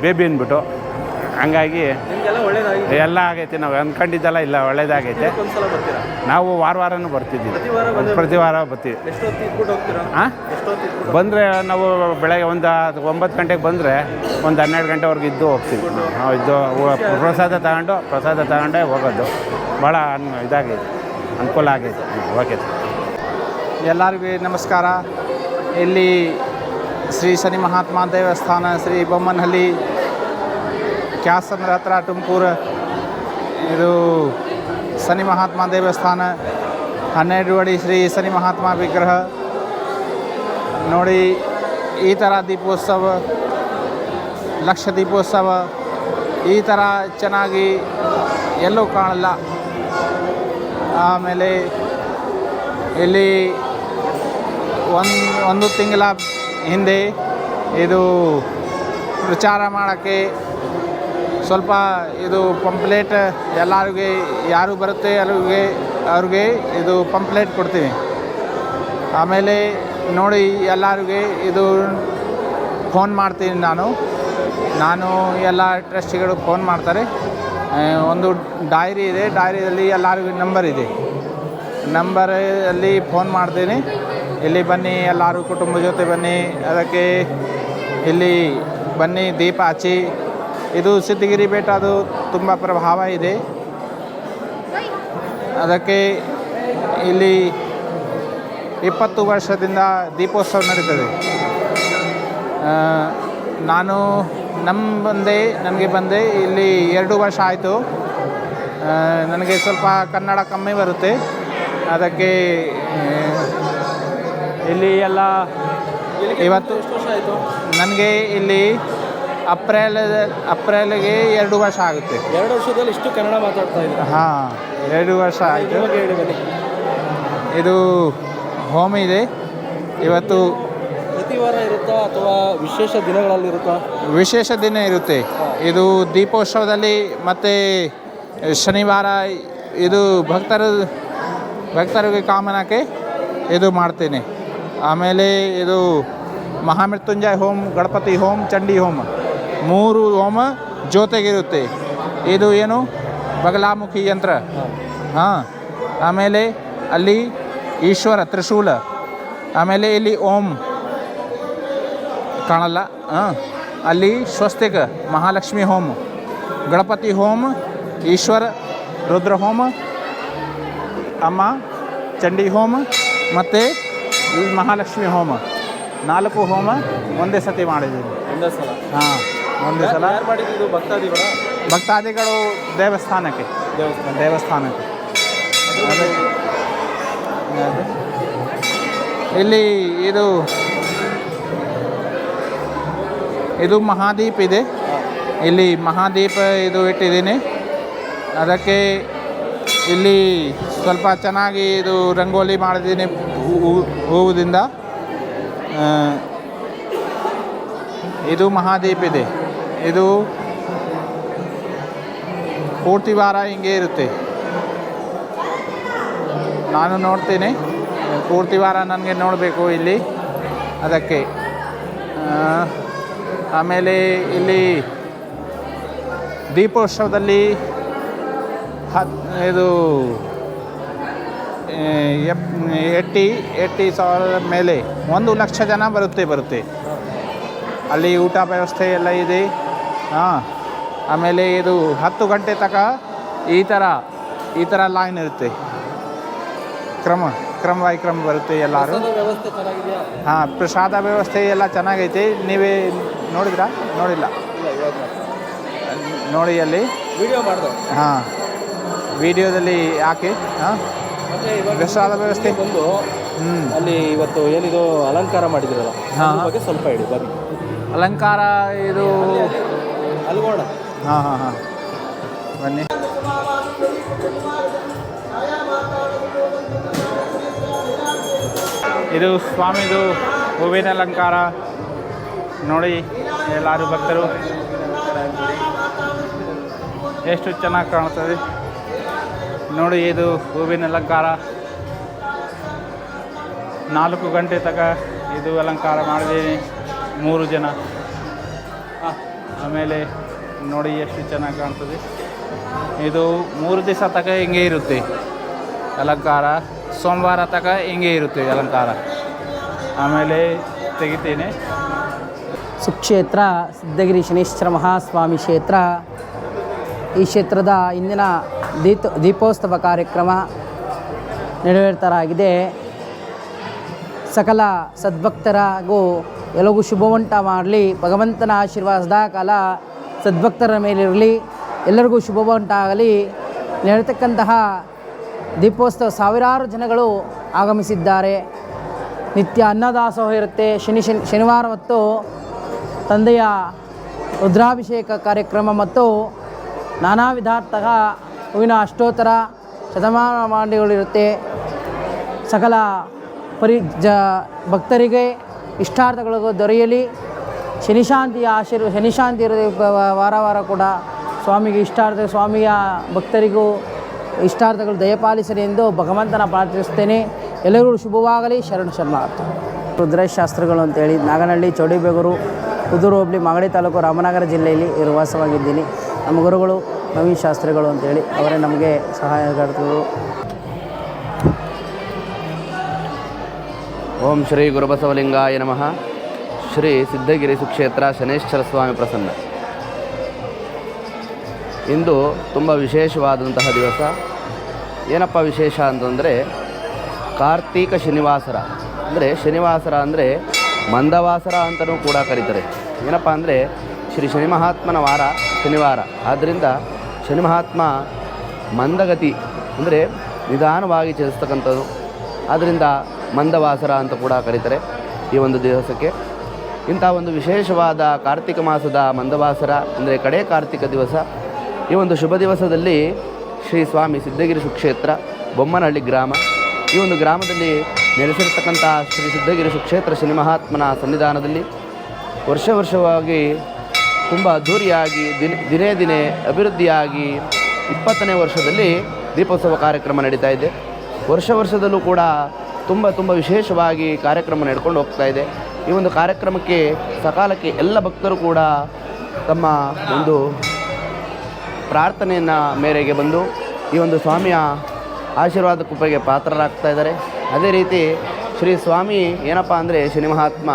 ಬೇಬಿ ಅಂದ್ಬಿಟ್ಟು. ಹಂಗಾಗಿ ಎಲ್ಲ ಆಗೈತಿ ನಾವು ಅಂದ್ಕೊಂಡಿದ್ದೆಲ್ಲ ಇಲ್ಲ ಒಳ್ಳೇದಾಗೈತೆ. ನಾವು ವಾರ ವಾರನೂ ಬರ್ತಿದ್ದೀವಿ. ಪ್ರತಿ ವಾರ ಪ್ರತಿ ವಾರ ಬರ್ತೀವಿ. ಹಾಂ ಬಂದರೆ ನಾವು ಬೆಳಗ್ಗೆ ಒಂದು ಒಂಬತ್ತು ಗಂಟೆಗೆ ಬಂದರೆ ಒಂದು ಹನ್ನೆರಡು ಗಂಟೆವರೆಗೆ ಇದ್ದು ಹೋಗ್ತೀವಿ. ನಾವು ಇದ್ದು ಪ್ರಸಾದ ತಗೊಂಡು ಪ್ರಸಾದ ತಗೊಂಡೇ ಹೋಗೋದು. ಭಾಳ ಅನ್ ಇದಾಗೈತೆ ಅನುಕೂಲ ಆಗೈತೆ. ಓಕೆ. ಎಲ್ಲರಿಗೂ ನಮಸ್ಕಾರ. ಇಲ್ಲಿ ಶ್ರೀ ಶನಿ ಮಹಾತ್ಮ ದೇವಸ್ಥಾನ ಶ್ರೀ ಬೊಮ್ಮನಹಳ್ಳಿ ಕ್ಯಾಸಂದ್ರ ಹತ್ರ ತುಮಕೂರು, ಇದು ಶನಿ ಮಹಾತ್ಮ ದೇವಸ್ಥಾನ, ಹನ್ನೆರಡು ಅಡಿ ಶ್ರೀ ಶನಿ ಮಹಾತ್ಮ ವಿಗ್ರಹ. ನೋಡಿ, ಈ ಥರ ದೀಪೋತ್ಸವ, ಲಕ್ಷ ದೀಪೋತ್ಸವ, ಈ ಥರ ಚೆನ್ನಾಗಿ ಎಲ್ಲೂ ಕಾಣಲ್ಲ. ಆಮೇಲೆ ಇಲ್ಲಿ ಒಂದು ಒಂದು ತಿಂಗಳ ಹಿಂದೆ ಇದು ಪ್ರಚಾರ ಮಾಡೋಕ್ಕೆ ಸ್ವಲ್ಪ ಇದು ಪಂಪ್ಲೇಟ್ ಎಲ್ಲರಿಗೆ ಯಾರು ಬರುತ್ತೆ ಅವ್ರಿಗೆ ಅವ್ರಿಗೆ ಇದು ಪಂಪ್ಲೇಟ್ ಕೊಡ್ತೀವಿ. ಆಮೇಲೆ ನೋಡಿ ಎಲ್ಲರಿಗೆ ಇದು ಫೋನ್ ಮಾಡ್ತೀನಿ ನಾನು. ನಾನು ಎಲ್ಲ ಟ್ರಸ್ಟಿಗಳು ಫೋನ್ ಮಾಡ್ತಾರೆ. ಒಂದು ಡೈರಿ ಇದೆ. ಡೈರಿಯಲ್ಲಿ ಎಲ್ಲರಿಗೂ ನಂಬರ್ ಇದೆ. ನಂಬರಲ್ಲಿ ಫೋನ್ ಮಾಡ್ತೀನಿ. ಇಲ್ಲಿ ಬನ್ನಿ, ಎಲ್ಲರೂ ಕುಟುಂಬದ ಜೊತೆ ಬನ್ನಿ. ಅದಕ್ಕೆ ಇಲ್ಲಿ ಬನ್ನಿ, ದೀಪ ಹಚ್ಚಿ. ಇದು ಸಿದ್ಧಗಿರಿ ಬೆಟ್ಟ ಅದು ತುಂಬ ಪ್ರಭಾವ ಇದೆ. ಅದಕ್ಕೆ ಇಲ್ಲಿ ಇಪ್ಪತ್ತು ವರ್ಷದಿಂದ ದೀಪೋತ್ಸವ ನಡೀತದೆ. ನಾನು ನಮ್ಮ ಬಂದೆ ನನಗೆ ಬಂದೆ ಇಲ್ಲಿ ಎರಡು ವರ್ಷ ಆಯಿತು. ನನಗೆ ಸ್ವಲ್ಪ ಕನ್ನಡ ಕಮ್ಮಿ ಬರುತ್ತೆ. ಅದಕ್ಕೆ ಇಲ್ಲಿ ಎಲ್ಲ ಇವತ್ತು ನನಗೆ ಇಲ್ಲಿ ಅಪ್ರೇಲ್ ಅಪ್ರಿಲ್ಗೆ ಎರಡು ವರ್ಷ ಆಗುತ್ತೆ. ಎರಡು ವರ್ಷದಲ್ಲಿ ಇಷ್ಟು ಕನ್ನಡ ಮಾತಾಡ್ತಾ ಇದ್ದೀರಾ? ಹಾಂ ಎರಡು ವರ್ಷ ಆಯಿತು. ಇದು ಹೋಮ್ ಇದೆ. ಇವತ್ತು ಪ್ರತಿ ವಾರ ಇರುತ್ತಾ ಅಥವಾ ವಿಶೇಷ ದಿನಗಳಲ್ಲಿ ಇರುತ್ತಾ? ವಿಶೇಷ ದಿನ ಇರುತ್ತೆ. ಇದು ದೀಪೋತ್ಸವದಲ್ಲಿ ಮತ್ತು ಶನಿವಾರ ಇದು ಭಕ್ತರ ಭಕ್ತರಿಗೆ ಕಾಮನಕ್ಕೆ ಇದು ಮಾಡ್ತೇನೆ. ಆಮೇಲೆ ಇದು ಮಹಾಮೃತ್ಯುಂಜಯ ಹೋಮ್ ಗಣಪತಿ ಹೋಮ್ ಚಂಡಿ ಹೋಮ. ಮೂರು ಹೋಮ ಜೊತೆಗಿರುತ್ತೆ. ಇದು ಏನು? ಬಗಲಾಮುಖಿ ಯಂತ್ರ. ಹಾಂ. ಆಮೇಲೆ ಅಲ್ಲಿ ಈಶ್ವರ ತ್ರಿಶೂಲ. ಆಮೇಲೆ ಇಲ್ಲಿ ಓಂ. ಕಾಣಲ್ಲ. ಹಾಂ. ಅಲ್ಲಿ ಸ್ವಸ್ತಿಕ ಮಹಾಲಕ್ಷ್ಮಿ ಹೋಮ. ಗಣಪತಿ ಹೋಮ ಈಶ್ವರ ರುದ್ರ ಹೋಮ ಅಮ್ಮ ಚಂಡಿ ಹೋಮ ಮತ್ತು ಮಹಾಲಕ್ಷ್ಮಿ ಹೋಮ. ನಾಲ್ಕು ಹೋಮ ಒಂದೇ ಸತಿ ಮಾಡಿದ್ದೀನಿ ಒಂದೇ ಸಲ. ಹಾಂ. ಒಂದೇ ಸಲ. ಮಾಡಿದ್ರು ಭಕ್ತಾದಿಗಳು? ಭಕ್ತಾದಿಗಳ ದೇವಸ್ಥಾನಕ್ಕೆ. ದೇವಸ್ಥಾನ. ದೇವಸ್ಥಾನಕ್ಕೆ. ಇಲ್ಲಿ ಇದು ಇದು ಮಹಾದೀಪ್ ಇದೆ. ಇಲ್ಲಿ ಮಹಾದೀಪ ಇದು ಇಟ್ಟಿದ್ದೀನಿ. ಅದಕ್ಕೆ ಇಲ್ಲಿ ಸ್ವಲ್ಪ ಚೆನ್ನಾಗಿ ಇದು ರಂಗೋಲಿ ಮಾಡಿದ್ದೀನಿ ಹೂವುದಿಂದ ಇದು ಮಹಾದೀಪ್ ಇದೆ. ಇದು ಪೂರ್ತಿ ವಾರ ಹಿಂಗೆ ಇರುತ್ತೆ. ನಾನು ನೋಡ್ತೀನಿ. ಪೂರ್ತಿ ವಾರ ನನಗೆ ನೋಡಬೇಕು ಇಲ್ಲಿ. ಅದಕ್ಕೆ ಆಮೇಲೆ ಇಲ್ಲಿ ದೀಪೋತ್ಸವದಲ್ಲಿ ಹತ್, ಇದು ಎಪ್, ಎಟ್ಟಿ ಎಟ್ಟಿ ಸಾವಿರದ ಮೇಲೆ ಒಂದು ಲಕ್ಷ ಜನ ಬರುತ್ತೆ ಬರುತ್ತೆ. ಅಲ್ಲಿ ಊಟ ವ್ಯವಸ್ಥೆ ಎಲ್ಲ ಇದೆ. ಹಾಂ. ಆಮೇಲೆ ಇದು ಹತ್ತು ಗಂಟೆ ತನಕ ಈ ಥರ ಈ ಥರ ಲೈನ್ ಇರುತ್ತೆ. ಕ್ರಮ ಕ್ರಮ ಬೈ ಕ್ರಮ ಬರುತ್ತೆ ಎಲ್ಲರೂ. ಹಾಂ ಪ್ರಸಾದ ವ್ಯವಸ್ಥೆ ಎಲ್ಲ ಚೆನ್ನಾಗೈತೆ. ನೀವೇ ನೋಡಿದ್ರಾ? ನೋಡಿಲ್ಲ. ನೋಡಿ ಅಲ್ಲಿ. ವಿಡಿಯೋ ಮಾಡ್ದೆ. ಹಾಂ. ವಿಡಿಯೋದಲ್ಲಿ ಹಾಕಿ ಹಾಂ. ಪ್ರಸಾದ ವ್ಯವಸ್ಥೆ. ಬಂದು ಹ್ಞೂ ಅಲ್ಲಿ ಇವತ್ತು ಏನಿದು ಅಲಂಕಾರ ಮಾಡಿದಿರಲ್ಲ ಹಾಂ. ಸ್ವಲ್ಪ ಹೇಳಿ ಬನ್ನಿ. ಅಲಂಕಾರ ಇದು ಅಲ್ಗೋಣ. ಹಾಂ ಹಾಂ ಹಾಂ. ಬನ್ನಿ. ಇದು ಸ್ವಾಮಿದು ಹೂವಿನ ಅಲಂಕಾರ. ನೋಡಿ, ಎಲ್ಲರೂ ಭಕ್ತರು. ಎಷ್ಟು ಚೆನ್ನಾಗಿ ಕಾಣ್ತದೆ. ನೋಡಿ, ಇದು ಹೂವಿನ ಅಲಂಕಾರ. ನಾಲ್ಕು ಗಂಟೆ ತನಕ ಇದು ಅಲಂಕಾರ ಮಾಡಿದ್ದೀನಿ. ಮೂರು ಜನ. ಆಮೇಲೆ ನೋಡಿ ಎಷ್ಟು ಚೆನ್ನಾಗಿ ಕಾಣ್ತದೆ. ಇದು ಮೂರು ದಿವಸ ತನಕ ಹಿಂಗೆ ಇರುತ್ತೆ. ಅಲಂಕಾರ. ಸೋಮವಾರ ತನಕ ಹಿಂಗೆ ಇರುತ್ತೆ ಅಲಂಕಾರ. ಆಮೇಲೆ ತೆಗಿತೇನೆ. ಸುಕ್ಷೇತ್ರ, ಸಿದ್ಧಗಿರಿ ಶನೀಶ್ವರ ಮಹಾಸ್ವಾಮಿ ಕ್ಷೇತ್ರ. ಈ ಕ್ಷೇತ್ರದ ಇಂದಿನ ದೀಪ, ದೀಪೋತ್ಸವ ಕಾರ್ಯಕ್ರಮ ನೆರವೇರ್ತಾರಾಗಿದೆ. ಸಕಲ ಸದ್ಭಕ್ತರಿಗೂ ಎಲ್ಲರಿಗೂ ಶುಭವಂಟ ಮಾಡಲಿ. ಭಗವಂತನ ಆಶೀರ್ವಾದ ಸದಾಕಾಲ ಸದ್ಭಕ್ತರ ಮೇಲಿರಲಿ. ಎಲ್ಲರಿಗೂ ಶುಭವಂಟಾಗಲಿ ನಡೆತಕ್ಕಂತಹ ದೀಪೋತ್ಸವ ಸಾವಿರಾರು ಜನಗಳು ಆಗಮಿಸಿದ್ದಾರೆ. ನಿತ್ಯ ಅನ್ನದಾಸೋಹ ಇರುತ್ತೆ. ಶನಿ ಶನಿ ಶನಿವಾರ ಮತ್ತು ತಂದೆಯ ರುದ್ರಾಭಿಷೇಕ ಕಾರ್ಯಕ್ರಮ ಮತ್ತು ನಾನಾ ವಿಧಾರ್ಥ ಹೂವಿನ ಅಷ್ಟೋತ್ತರ ಶತಮಾನ ಮಾಂಡಿಗಳಿರುತ್ತೆ ಸಕಲ ಪರಿ ಜ ಭಕ್ತರಿಗೆ ಇಷ್ಟಾರ್ಥಗಳು ದೊರೆಯಲಿ. ಶನಿಶಾಂತಿಯ ಆಶೀರ್ವ, ಶನಿಶಾಂತಿ ಇರೋದು ವಾರ ವಾರ ಕೂಡ ಸ್ವಾಮಿಗೆ ಇಷ್ಟಾರ್ಥ, ಸ್ವಾಮಿಯ ಭಕ್ತರಿಗೂ ಇಷ್ಟಾರ್ಥಗಳು ದಯಪಾಲಿಸಲಿ ಎಂದು ಭಗವಂತನ ಪ್ರಾರ್ಥಿಸ್ತೇನೆ ಎಲ್ಲರೂ ಶುಭವಾಗಲಿ. ಶರಣ ಶರಣಾರ್ಥ ರುದ್ರಶಾಸ್ತ್ರಗಳು ಅಂತೇಳಿ ನಾಗನಹಳ್ಳಿ, ಚೌಡಿಬೇಗೂರು ಕುದೂರು ಹೋಬಳಿ ಮಾಗಡಿ ತಾಲೂಕು, ರಾಮನಗರ ಜಿಲ್ಲೆಯಲ್ಲಿ ಇರುವಾಸವಾಗಿದ್ದೀನಿ. ನಮ್ಮ ಗುರುಗಳು ನವೀನ್ ಶಾಸ್ತ್ರಿಗಳು ಅಂತೇಳಿ ಅವರೇ ನಮಗೆ ಸಹಾಯ ಸಹಾಯಕರ್ತರು ಓಂ ಶ್ರೀ ಗುರುಬಸವಲಿಂಗಾಯ ನಮಃ. ಶ್ರೀ ಸಿದ್ಧಗಿರಿ ಸುಕ್ಷೇತ್ರ ಶನೇಶ್ವರ ಸ್ವಾಮಿ ಪ್ರಸನ್ನ. ಇಂದು ತುಂಬ ವಿಶೇಷವಾದಂತಹ ದಿವಸ. ಏನಪ್ಪ ವಿಶೇಷ ಅಂತಂದರೆ ಕಾರ್ತೀಕ ಶನಿವಾಸರ. ಅಂದರೆ ಶನಿವಾಸರ ಅಂದರೆ ಮಂದವಾಸರ ಅಂತಲೂ ಕೂಡ ಕರೀತಾರೆ. ಏನಪ್ಪ ಅಂದರೆ ಶ್ರೀ ಶನಿ ಮಹಾತ್ಮನ ವಾರ ಶನಿವಾರ. ಆದ್ದರಿಂದ ಶನಿ ಮಹಾತ್ಮ ಮಂದಗತಿ ಅಂದರೆ ನಿಧಾನವಾಗಿ ಚಲಿಸ್ತಕ್ಕಂಥದ್ದು. ಆದ್ದರಿಂದ ಮಂದವಾಸರ ಅಂತ ಕೂಡ ಕರೀತಾರೆ ಈ ಒಂದು ದಿವಸಕ್ಕೆ. ಇಂಥ ಒಂದು ವಿಶೇಷವಾದ ಕಾರ್ತಿಕ ಮಾಸದ ಮಂದವಾಸರ, ಅಂದರೆ ಕಡೆ ಕಾರ್ತಿಕ ದಿವಸ. ಈ ಒಂದು ಶುಭ ದಿವಸದಲ್ಲಿ ಶ್ರೀ ಸ್ವಾಮಿ ಸಿದ್ಧಗಿರಿ ಸುಕ್ಷೇತ್ರ, ಬೊಮ್ಮನಹಳ್ಳಿ ಗ್ರಾಮ. ಈ ಒಂದು ಗ್ರಾಮದಲ್ಲಿ ನೆಲೆಸಿರ್ತಕ್ಕಂಥ ಶ್ರೀ ಸಿದ್ಧಗಿರಿ ಸುಕ್ಷೇತ್ರ ಶ್ರೀ ಮಹಾತ್ಮನ ಸನ್ನಿಧಾನದಲ್ಲಿ ವರ್ಷ ವರ್ಷವಾಗಿ ತುಂಬ ಅದ್ಧೂರಿಯಾಗಿ ದಿನ, ದಿನೇ ದಿನೇ ಅಭಿವೃದ್ಧಿಯಾಗಿ ಇಪ್ಪತ್ತನೇ ವರ್ಷದಲ್ಲಿ ದೀಪೋತ್ಸವ ಕಾರ್ಯಕ್ರಮ ನಡೀತಾ ಇದೆ. ವರ್ಷ ವರ್ಷದಲ್ಲೂ ಕೂಡ ತುಂಬ ತುಂಬ ವಿಶೇಷವಾಗಿ ಕಾರ್ಯಕ್ರಮ ನಡ್ಕೊಂಡು ಹೋಗ್ತಾ ಇದೆ. ಈ ಒಂದು ಕಾರ್ಯಕ್ರಮಕ್ಕೆ ಸಕಾಲಕ್ಕೆ ಎಲ್ಲ ಭಕ್ತರು ಕೂಡ ತಮ್ಮ ಒಂದು ಪ್ರಾರ್ಥನೆಯನ್ನು ಮೇರೆಗೆ ಬಂದು ಈ ಒಂದು ಸ್ವಾಮಿಯ ಆಶೀರ್ವಾದ ಕೃಪೆಗೆ ಪಾತ್ರರಾಗ್ತಾ ಇದ್ದಾರೆ. ಅದೇ ರೀತಿ ಶ್ರೀ ಸ್ವಾಮಿ ಏನಪ್ಪ ಅಂದರೆ ಶನಿ ಮಹಾತ್ಮ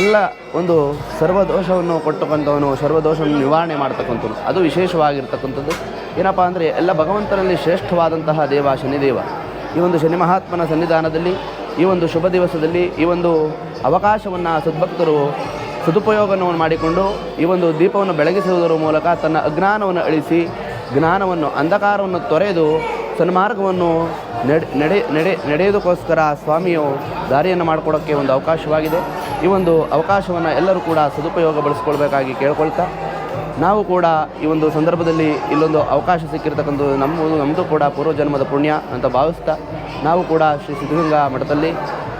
ಎಲ್ಲ ಒಂದು ಸರ್ವದೋಷವನ್ನು ಕೊಟ್ಟಕ್ಕಂಥವನು ಸರ್ವದೋಷವನ್ನು ನಿವಾರಣೆ ಮಾಡ್ತಕ್ಕಂಥದ್ದು ಅದು ವಿಶೇಷವಾಗಿರ್ತಕ್ಕಂಥದ್ದು. ಏನಪ್ಪ ಅಂದರೆ ಎಲ್ಲ ಭಗವಂತನಲ್ಲಿ ಶ್ರೇಷ್ಠವಾದಂತಹ ದೇವ ಶನಿದೇವ. ಈ ಒಂದು ಶನಿ ಮಹಾತ್ಮನ ಸನ್ನಿಧಾನದಲ್ಲಿ, ಈ ಒಂದು ಶುಭ ದಿವಸದಲ್ಲಿ, ಈ ಒಂದು ಅವಕಾಶವನ್ನು ಸದ್ಭಕ್ತರು ಸದುಪಯೋಗವನ್ನು ಮಾಡಿಕೊಂಡು, ಈ ಒಂದು ದೀಪವನ್ನು ಬೆಳಗಿಸುವುದರ ಮೂಲಕ ತನ್ನ ಅಜ್ಞಾನವನ್ನು ಅಳಿಸಿ, ಜ್ಞಾನವನ್ನು, ಅಂಧಕಾರವನ್ನು ತೊರೆದು, ಸನ್ಮಾರ್ಗವನ್ನು ನಡೆ ನಡೆ ನಡೆ ನಡೆಯೋದಕ್ಕೋಸ್ಕರ ಸ್ವಾಮಿಯು ದಾರಿಯನ್ನು ಮಾಡಿಕೊಡೋಕ್ಕೆ ಒಂದು ಅವಕಾಶವಾಗಿದೆ. ಈ ಒಂದು ಅವಕಾಶವನ್ನು ಎಲ್ಲರೂ ಕೂಡ ಸದುಪಯೋಗ ಬಳಸ್ಕೊಳ್ಬೇಕಾಗಿ ಕೇಳ್ಕೊಳ್ತಾ ನಾವು ಕೂಡ ಈ ಒಂದು ಸಂದರ್ಭದಲ್ಲಿ ಇಲ್ಲೊಂದು ಅವಕಾಶ ಸಿಕ್ಕಿರ್ತಕ್ಕಂಥದ್ದು ನಮ್ಮದು ನಮ್ಮದು ಕೂಡ ಪೂರ್ವಜನ್ಮದ ಪುಣ್ಯ ಅಂತ ಭಾವಿಸ್ತಾ ನಾವು ಕೂಡ ಶ್ರೀ ಸಿದ್ಧಗಂಗಾ ಮಠದಲ್ಲಿ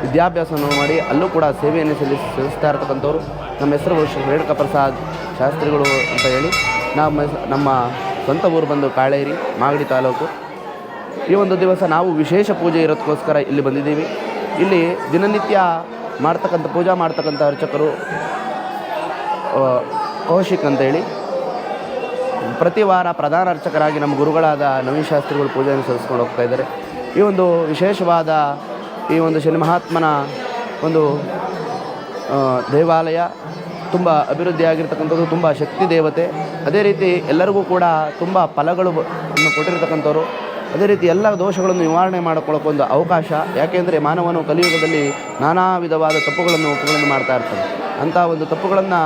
ವಿದ್ಯಾಭ್ಯಾಸವನ್ನು ಮಾಡಿ ಅಲ್ಲೂ ಕೂಡ ಸೇವೆಯನ್ನು ಸಲ್ಲಿಸಿ ಸಲ್ಲಿಸ್ತಾ ಇರತಕ್ಕಂಥವ್ರು. ನಮ್ಮ ಹೆಸರು ಶ್ರೀ ರೇಣುಕ ಪ್ರಸಾದ್ ಶಾಸ್ತ್ರಿಗಳು ಅಂತ ಹೇಳಿ ನಮ್ಮ ನಮ್ಮ ಸ್ವಂತ ಊರು ಬಂದು ಕಾಳೇರಿ, ಮಾಗಡಿ ತಾಲೂಕು. ಈ ಒಂದು ದಿವಸ ನಾವು ವಿಶೇಷ ಪೂಜೆ ಇರೋದಕ್ಕೋಸ್ಕರ ಇಲ್ಲಿ ಬಂದಿದ್ದೀವಿ. ಇಲ್ಲಿ ದಿನನಿತ್ಯ ಮಾಡ್ತಕ್ಕಂಥ, ಪೂಜಾ ಮಾಡ್ತಕ್ಕಂಥ ಅರ್ಚಕರು ಕೌಶಿಕ್ ಅಂತೇಳಿ ಪ್ರತಿ ವಾರ ಪ್ರಧಾನ ಅರ್ಚಕರಾಗಿ ನಮ್ಮ ಗುರುಗಳಾದ ನವೀನ್ ಶಾಸ್ತ್ರಿಗಳು ಪೂಜೆಯನ್ನು ಸಲ್ಲಿಸ್ಕೊಂಡು ಹೋಗ್ತಾ ಇದ್ದಾರೆ. ಈ ಒಂದು ವಿಶೇಷವಾದ ಈ ಒಂದು ಶನಿ ಮಹಾತ್ಮನ ಒಂದು ದೇವಾಲಯ ತುಂಬ ಅಭಿವೃದ್ಧಿಯಾಗಿರ್ತಕ್ಕಂಥದ್ದು ತುಂಬ ಶಕ್ತಿ ದೇವತೆ. ಅದೇ ರೀತಿ ಎಲ್ಲರಿಗೂ ಕೂಡ ತುಂಬ ಫಲಗಳು ಅನ್ನು ಕೊಟ್ಟಿರ್ತಕ್ಕಂಥವ್ರು. ಅದೇ ರೀತಿ ಎಲ್ಲ ದೋಷಗಳನ್ನು ನಿವಾರಣೆ ಮಾಡಿಕೊಳ್ಳೋಕೆ ಒಂದು ಅವಕಾಶ. ಯಾಕೆಂದರೆ ಮಾನವನು ಕಲಿಯುಗದಲ್ಲಿ ನಾನಾ ವಿಧವಾದ ತಪ್ಪುಗಳನ್ನು ಒಪ್ಪುಗಳನ್ನು ಮಾಡ್ತಾ ಇರ್ತಾನೆ. ಅಂಥ ಒಂದು ತಪ್ಪುಗಳನ್ನು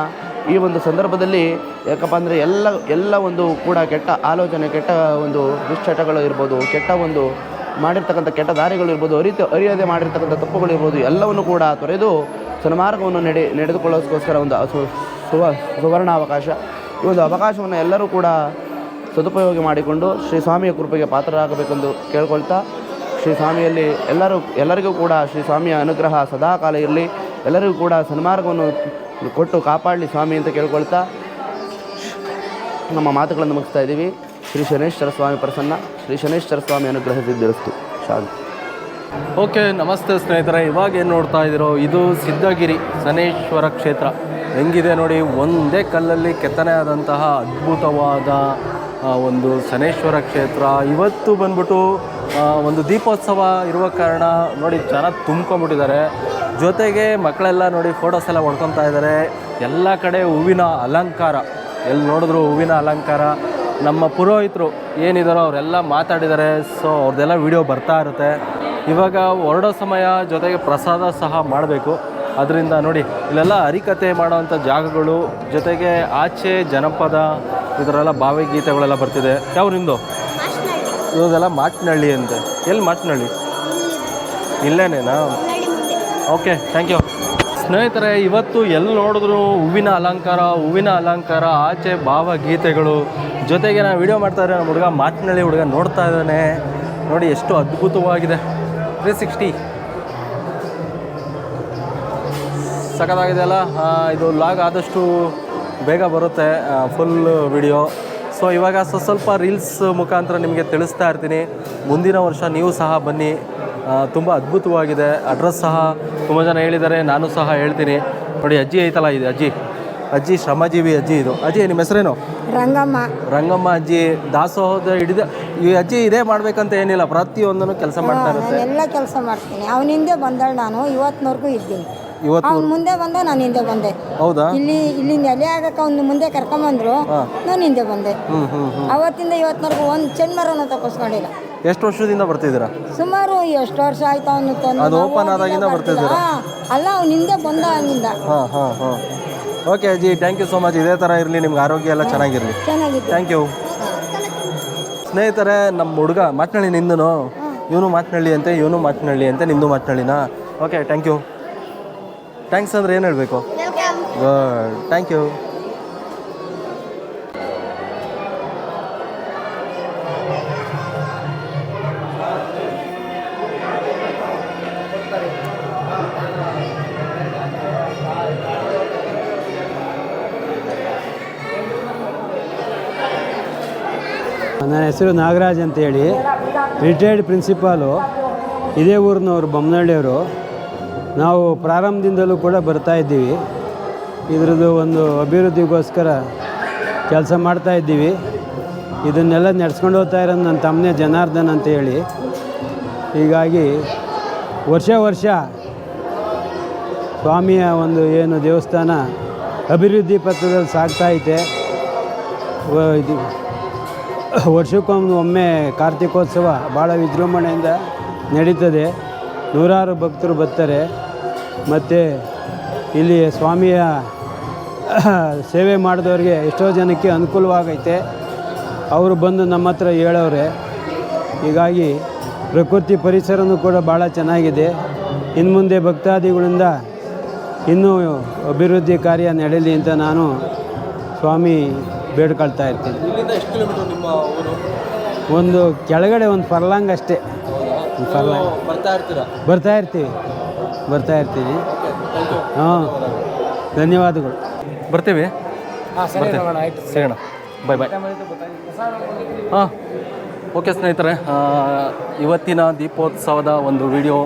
ಈ ಒಂದು ಸಂದರ್ಭದಲ್ಲಿ ಯಾಕಪ್ಪ ಅಂದರೆ ಎಲ್ಲ ಎಲ್ಲ ಒಂದು ಕೂಡ ಕೆಟ್ಟ ಆಲೋಚನೆ, ಕೆಟ್ಟ ಒಂದು ದುಶ್ಚಟಗಳು ಇರ್ಬೋದು, ಕೆಟ್ಟ ಒಂದು ಮಾಡಿರ್ತಕ್ಕಂಥ ಕೆಟ್ಟ ದಾರಿಗಳು ಇರ್ಬೋದು, ಅರಿತು, ಅರಿಯದೆ ಮಾಡಿರ್ತಕ್ಕಂಥ ತಪ್ಪುಗಳು ಇರ್ಬೋದು, ಎಲ್ಲವನ್ನು ಕೂಡ ತೊರೆದು ಸನ್ಮಾರ್ಗವನ್ನು ನಡೆ ನಡೆದುಕೊಳ್ಳೋದಕ್ಕೋಸ್ಕರ ಒಂದು ಸುವ ಸುವರ್ಣ ಅವಕಾಶ ಈ ಒಂದು ಅವಕಾಶವನ್ನು ಎಲ್ಲರೂ ಕೂಡ ಸದುಪಯೋಗ ಮಾಡಿಕೊಂಡು ಶ್ರೀ ಸ್ವಾಮಿಯ ಕೃಪೆಗೆ ಪಾತ್ರರಾಗಬೇಕೆಂದು ಕೇಳ್ಕೊಳ್ತಾ ಶ್ರೀ ಸ್ವಾಮಿಯಲ್ಲಿ ಎಲ್ಲರೂ, ಎಲ್ಲರಿಗೂ ಕೂಡ ಶ್ರೀ ಸ್ವಾಮಿಯ ಅನುಗ್ರಹ ಸದಾ ಕಾಲ ಇರಲಿ, ಎಲ್ಲರಿಗೂ ಕೂಡ ಸನ್ಮಾರ್ಗವನ್ನು ಕೊಟ್ಟು ಕಾಪಾಡಲಿ ಸ್ವಾಮಿ ಅಂತ ಕೇಳ್ಕೊಳ್ತಾ ನಮ್ಮ ಮಾತುಗಳನ್ನು ಮುಗಿಸ್ತಾ ಇದ್ದೀವಿ. ಶ್ರೀ ಶನೇಶ್ವರ ಸ್ವಾಮಿ ಪ್ರಸನ್ನ, ಶ್ರೀ ಶನೇಶ್ವರ ಸ್ವಾಮಿ ಅನುಗ್ರಹ ಸಿದ್ಧಿರಸ್ತು ಶಾಂತಿ ಓಕೆ, ನಮಸ್ತೆ ಸ್ನೇಹಿತರೆ. ಇವಾಗ ಏನು ನೋಡ್ತಾ ಇದ್ದೀರೋ, ಇದು ಸಿದ್ಧಗಿರಿ ಶನೇಶ್ವರ ಕ್ಷೇತ್ರ. ಹೆಂಗಿದೆ ನೋಡಿ, ಒಂದೇ ಕಲ್ಲಲ್ಲಿ ಕೆತ್ತನೆ ಆದಂತಹ ಅದ್ಭುತವಾದ ಒಂದು ಶನೇಶ್ವರ ಕ್ಷೇತ್ರ. ಇವತ್ತು ಬಂದ್ಬಿಟ್ಟು ಒಂದು ದೀಪೋತ್ಸವ ಇರುವ ಕಾರಣ ನೋಡಿ ಜನ ತುಂಬ್ಕೊಂಬಿಟ್ಟಿದ್ದಾರೆ ಜೊತೆಗೆ ಮಕ್ಕಳೆಲ್ಲ ನೋಡಿ ಫೋಟೋಸ್ ಎಲ್ಲ ಹೊಡ್ಕೊತಾ ಇದ್ದಾರೆ. ಎಲ್ಲ ಕಡೆ ಹೂವಿನ ಅಲಂಕಾರ. ಎಲ್ಲಿ ನೋಡಿದ್ರು ಹೂವಿನ ಅಲಂಕಾರ. ನಮ್ಮ ಪುರೋಹಿತರು ಏನಿದಾರೋ ಅವರೆಲ್ಲ ಮಾತಾಡಿದ್ದಾರೆ. ಸೊ ಅವ್ರದ್ದೆಲ್ಲ ವಿಡಿಯೋ ಬರ್ತಾ ಇರುತ್ತೆ. ಇವಾಗ ಹೊರಡೋ ಸಮಯ ಜೊತೆಗೆ ಪ್ರಸಾದ ಸಹ ಮಾಡಬೇಕು. ಅದರಿಂದ ನೋಡಿ, ಇಲ್ಲೆಲ್ಲ ಹರಿಕತೆ ಮಾಡೋವಂಥ ಜಾಗಗಳು, ಜೊತೆಗೆ ಆಚೆ ಜನಪದ ಇದರೆಲ್ಲ ಭಾವಗೀತೆಗಳೆಲ್ಲ ಬರ್ತಿದೆ. ಯಾವ ನಿಮ್ಮದು ಇದೆಲ್ಲ ಮಾಟ್ನಳ್ಳಿ ಅಂತ. ಎಲ್ಲಿ ಮಾಟ್ನಳ್ಳಿ? ಇಲ್ಲೇನೇನಾ ಓಕೆ ಥ್ಯಾಂಕ್ ಯು ಸ್ನೇಹಿತರೆ, ಇವತ್ತು ಎಲ್ಲಿ ನೋಡಿದ್ರು ಹೂವಿನ ಅಲಂಕಾರ ಹೂವಿನ ಅಲಂಕಾರ, ಆಚೆ ಭಾವಗೀತೆಗಳು. ಜೊತೆಗೆ ನಾನು ವಿಡಿಯೋ ಮಾಡ್ತಾ ಇದ್ರೆ ನಮ್ಮ ಹುಡುಗ ಮಾತಿನಳ್ಳಿ ಹುಡುಗ ನೋಡ್ತಾ ಇದ್ದಾನೆ. ನೋಡಿ, ಎಷ್ಟು ಅದ್ಭುತವಾಗಿದೆ. ತ್ರೀ ಸಿಕ್ಸ್ಟಿ ಸಖತ್ತಾಗಿದೆ ಅಲ್ಲ? ಇದು ಲಾಗ್ ಆದಷ್ಟು ಬೇಗ ಬರುತ್ತೆ ಫುಲ್ ವಿಡಿಯೋ ಸೊ ಇವಾಗ ಸ್ವ- ಸ್ವಲ್ಪ ರೀಲ್ಸ್ ಮುಖಾಂತರ ನಿಮಗೆ ತಿಳಿಸ್ತಾ ಇರ್ತೀನಿ. ಮುಂದಿನ ವರ್ಷ ನೀವು ಸಹ ಬನ್ನಿ. ತುಂಬ ಅದ್ಭುತವಾಗಿದೆ. ಅಡ್ರೆಸ್ ಸಹ ತುಂಬ ಜನ ಹೇಳಿದ್ದಾರೆ. ನಾನು ಸಹ ಹೇಳ್ತೀನಿ. ನೋಡಿ ಅಜ್ಜಿ ಐತಲ್ಲ ಇದು ಅಜ್ಜಿ. ಅಜ್ಜಿ ಶ್ರಮಜೀವಿ ಅಜ್ಜಿ ಇದು. ಅಜ್ಜಿ ನಿಮ್ಮ ಹೆಸರೇನು? ರಂಗಮ್ಮ. ರಂಗಮ್ಮ ಅಜ್ಜಿ. ದಾಸೋಹದ ಹಿಡಿದ ಈ ಅಜ್ಜಿ ಇದೇ ಮಾಡ್ಬೇಕಂತ ಏನಿಲ್ಲ. ಪ್ರತಿಯೊಂದನ್ನು ಕೆಲಸ ಮಾಡ್ತಾ ಇರುತ್ತೆ. ಎಲ್ಲ ಕೆಲಸ ಮಾಡ್ತೀನಿ. ಅವನಿಂದ ಬಂದಳು ನಾನು. ಇವತ್ತಿನವರೆಗೂ ಇದ್ದೀನಿ. ಇವತ್ತು ಅವ್ನು ಮುಂದೆ ಬಂದ ನಾನು ಹಿಂದೆ ಬಂದೆ. ಹೌದಾ? ಇಲ್ಲಿ ಇಲ್ಲಿಂದ ಎಲೆ ಆಗಕ್ಕೆ ಅವ್ನು ಮುಂದೆ ಕರ್ಕೊಂಬಂದ್ರು ನಾನು ಹಿಂದೆ ಬಂದೆ. ಅವತ್ತಿಂದ ಇವತ್ತಿನವರೆಗೂ ಒಂದು ಚೆನ್ಮರನ ತಪ್ಪಿಸ್ಕೊಂಡಿಲ್ಲ ಎಷ್ಟು ವರ್ಷದಿಂದ ಬರ್ತಿದ್ದೀರಾ? ಸುಮಾರು ಎಷ್ಟು ವರ್ಷ ಆಯ್ತು ಅವನು ತಂದು ಅದು ಓಪನ್ ಆದಾಗಿಂದ. ಬರ್ತಿದ್ದೀರಾ? ಅಲ್ಲ ಅವ್ನು ಹಿಂದೆ ಬಂದ ಅಂದಿಂದ ಹಾಂ ಹಾಂ ಹಾಂ. Okay ji thank you so much ಇದೇ ಥರ ಇರಲಿ ನಿಮ್ಗೆ ಆರೋಗ್ಯ ಎಲ್ಲ ಚೆನ್ನಾಗಿರಲಿ. ಚೆನ್ನಾಗಿತ್ತು ಥ್ಯಾಂಕ್ ಯು ಸ್ನೇಹಿತರೆ ನಮ್ಮ ಹುಡುಗ ಮಾತನಾಡಿ ನಿಂದನು. ಇವನು ಮಾತನಳ್ಳಿ ಅಂತೆ ಇವನು ಮಾತನಳ್ಳಿ ಅಂತೆ ನಿಂದು ಮಾತನಾಡಿನಾ ಓಕೆ ಥ್ಯಾಂಕ್ ಯು ಥ್ಯಾಂಕ್ಸ್ ಅಂದ್ರೆ ಏನು ಹೇಳಬೇಕು? ಗುಡ್ ಥ್ಯಾಂಕ್ ಯು ನನ್ನ ಹೆಸರು ನಾಗರಾಜ್ ಅಂತೇಳಿ. ರಿಟೈರ್ಡ್ ಪ್ರಿನ್ಸಿಪಾಲು ಇದೇ ಊರಿನವರು ಬೊಮ್ಮನಹಳ್ಳಿಯವರು ನಾವು ಪ್ರಾರಂಭದಿಂದಲೂ ಕೂಡ ಬರ್ತಾ ಇದ್ದೀವಿ. ಇದರದ್ದು ಒಂದು ಅಭಿವೃದ್ಧಿಗೋಸ್ಕರ ಕೆಲಸ ಮಾಡ್ತಾ ಇದ್ದೀವಿ. ಇದನ್ನೆಲ್ಲ ನಡೆಸ್ಕೊಂಡು ಹೋಗ್ತಾ ಇರೋದು ನನ್ನ ತಮ್ಮನೇ ಜನಾರ್ದನ್ ಅಂತ ಹೇಳಿ. ಹೀಗಾಗಿ ವರ್ಷ ವರ್ಷ ಸ್ವಾಮಿಯ ಒಂದು ಏನು ದೇವಸ್ಥಾನ ಅಭಿವೃದ್ಧಿ ಪತ್ರದಲ್ಲಿ ಸಾಗ್ತಾ ವ- ಇದು ವರ್ಷಕ್ಕೊಮ್ಮೆ ಒಮ್ಮೆ ಕಾರ್ತಿಕೋತ್ಸವ ಭಾಳ ವಿಜೃಂಭಣೆಯಿಂದ ನಡೀತದೆ. ನೂರಾರು ಭಕ್ತರು ಬರ್ತಾರೆ. ಮತ್ತು ಇಲ್ಲಿ ಸ್ವಾಮಿಯ ಸೇವೆ ಮಾಡಿದವ್ರಿಗೆ ಎಷ್ಟೋ ಜನಕ್ಕೆ ಅನುಕೂಲವಾಗೈತೆ. ಅವರು ಬಂದು ನಮ್ಮ ಹತ್ರ ಹೇಳೋರೆ ಹೀಗಾಗಿ ಪ್ರಕೃತಿ ಪರಿಸರನೂ ಕೂಡ ಭಾಳ ಚೆನ್ನಾಗಿದೆ. ಇನ್ನು ಮುಂದೆ ಭಕ್ತಾದಿಗಳಿಂದ ಇನ್ನೂ ಅಭಿವೃದ್ಧಿ ಕಾರ್ಯ ನಡೆಯಲಿ ಅಂತ ನಾನು ಸ್ವಾಮಿ ಬೇಡ್ಕೊಳ್ತಾ ಇರ್ತೀನಿ. ಒಂದು ಕೆಳಗಡೆ ಒಂದು ಪರ್ಲಾಂಗ್ ಅಷ್ಟೇ. ಬರ್ತಾ ಇರ್ತೀರಾ? ಬರ್ತಾ ಇರ್ತೀವಿ. ಬರ್ತಾ ಇರ್ತೀವಿ. ಹಾಂ. ಧನ್ಯವಾದಗಳು. ಬರ್ತೀವಿ? ಸಿಗೋಣ ಬಾಯ್ ಬಾಯ್ ಹಾಂ. ಓಕೆ ಸ್ನೇಹಿತರೆ ಆ, ಇವತ್ತಿನ ದೀಪೋತ್ಸವದ ಒಂದು ವಿಡಿಯೋ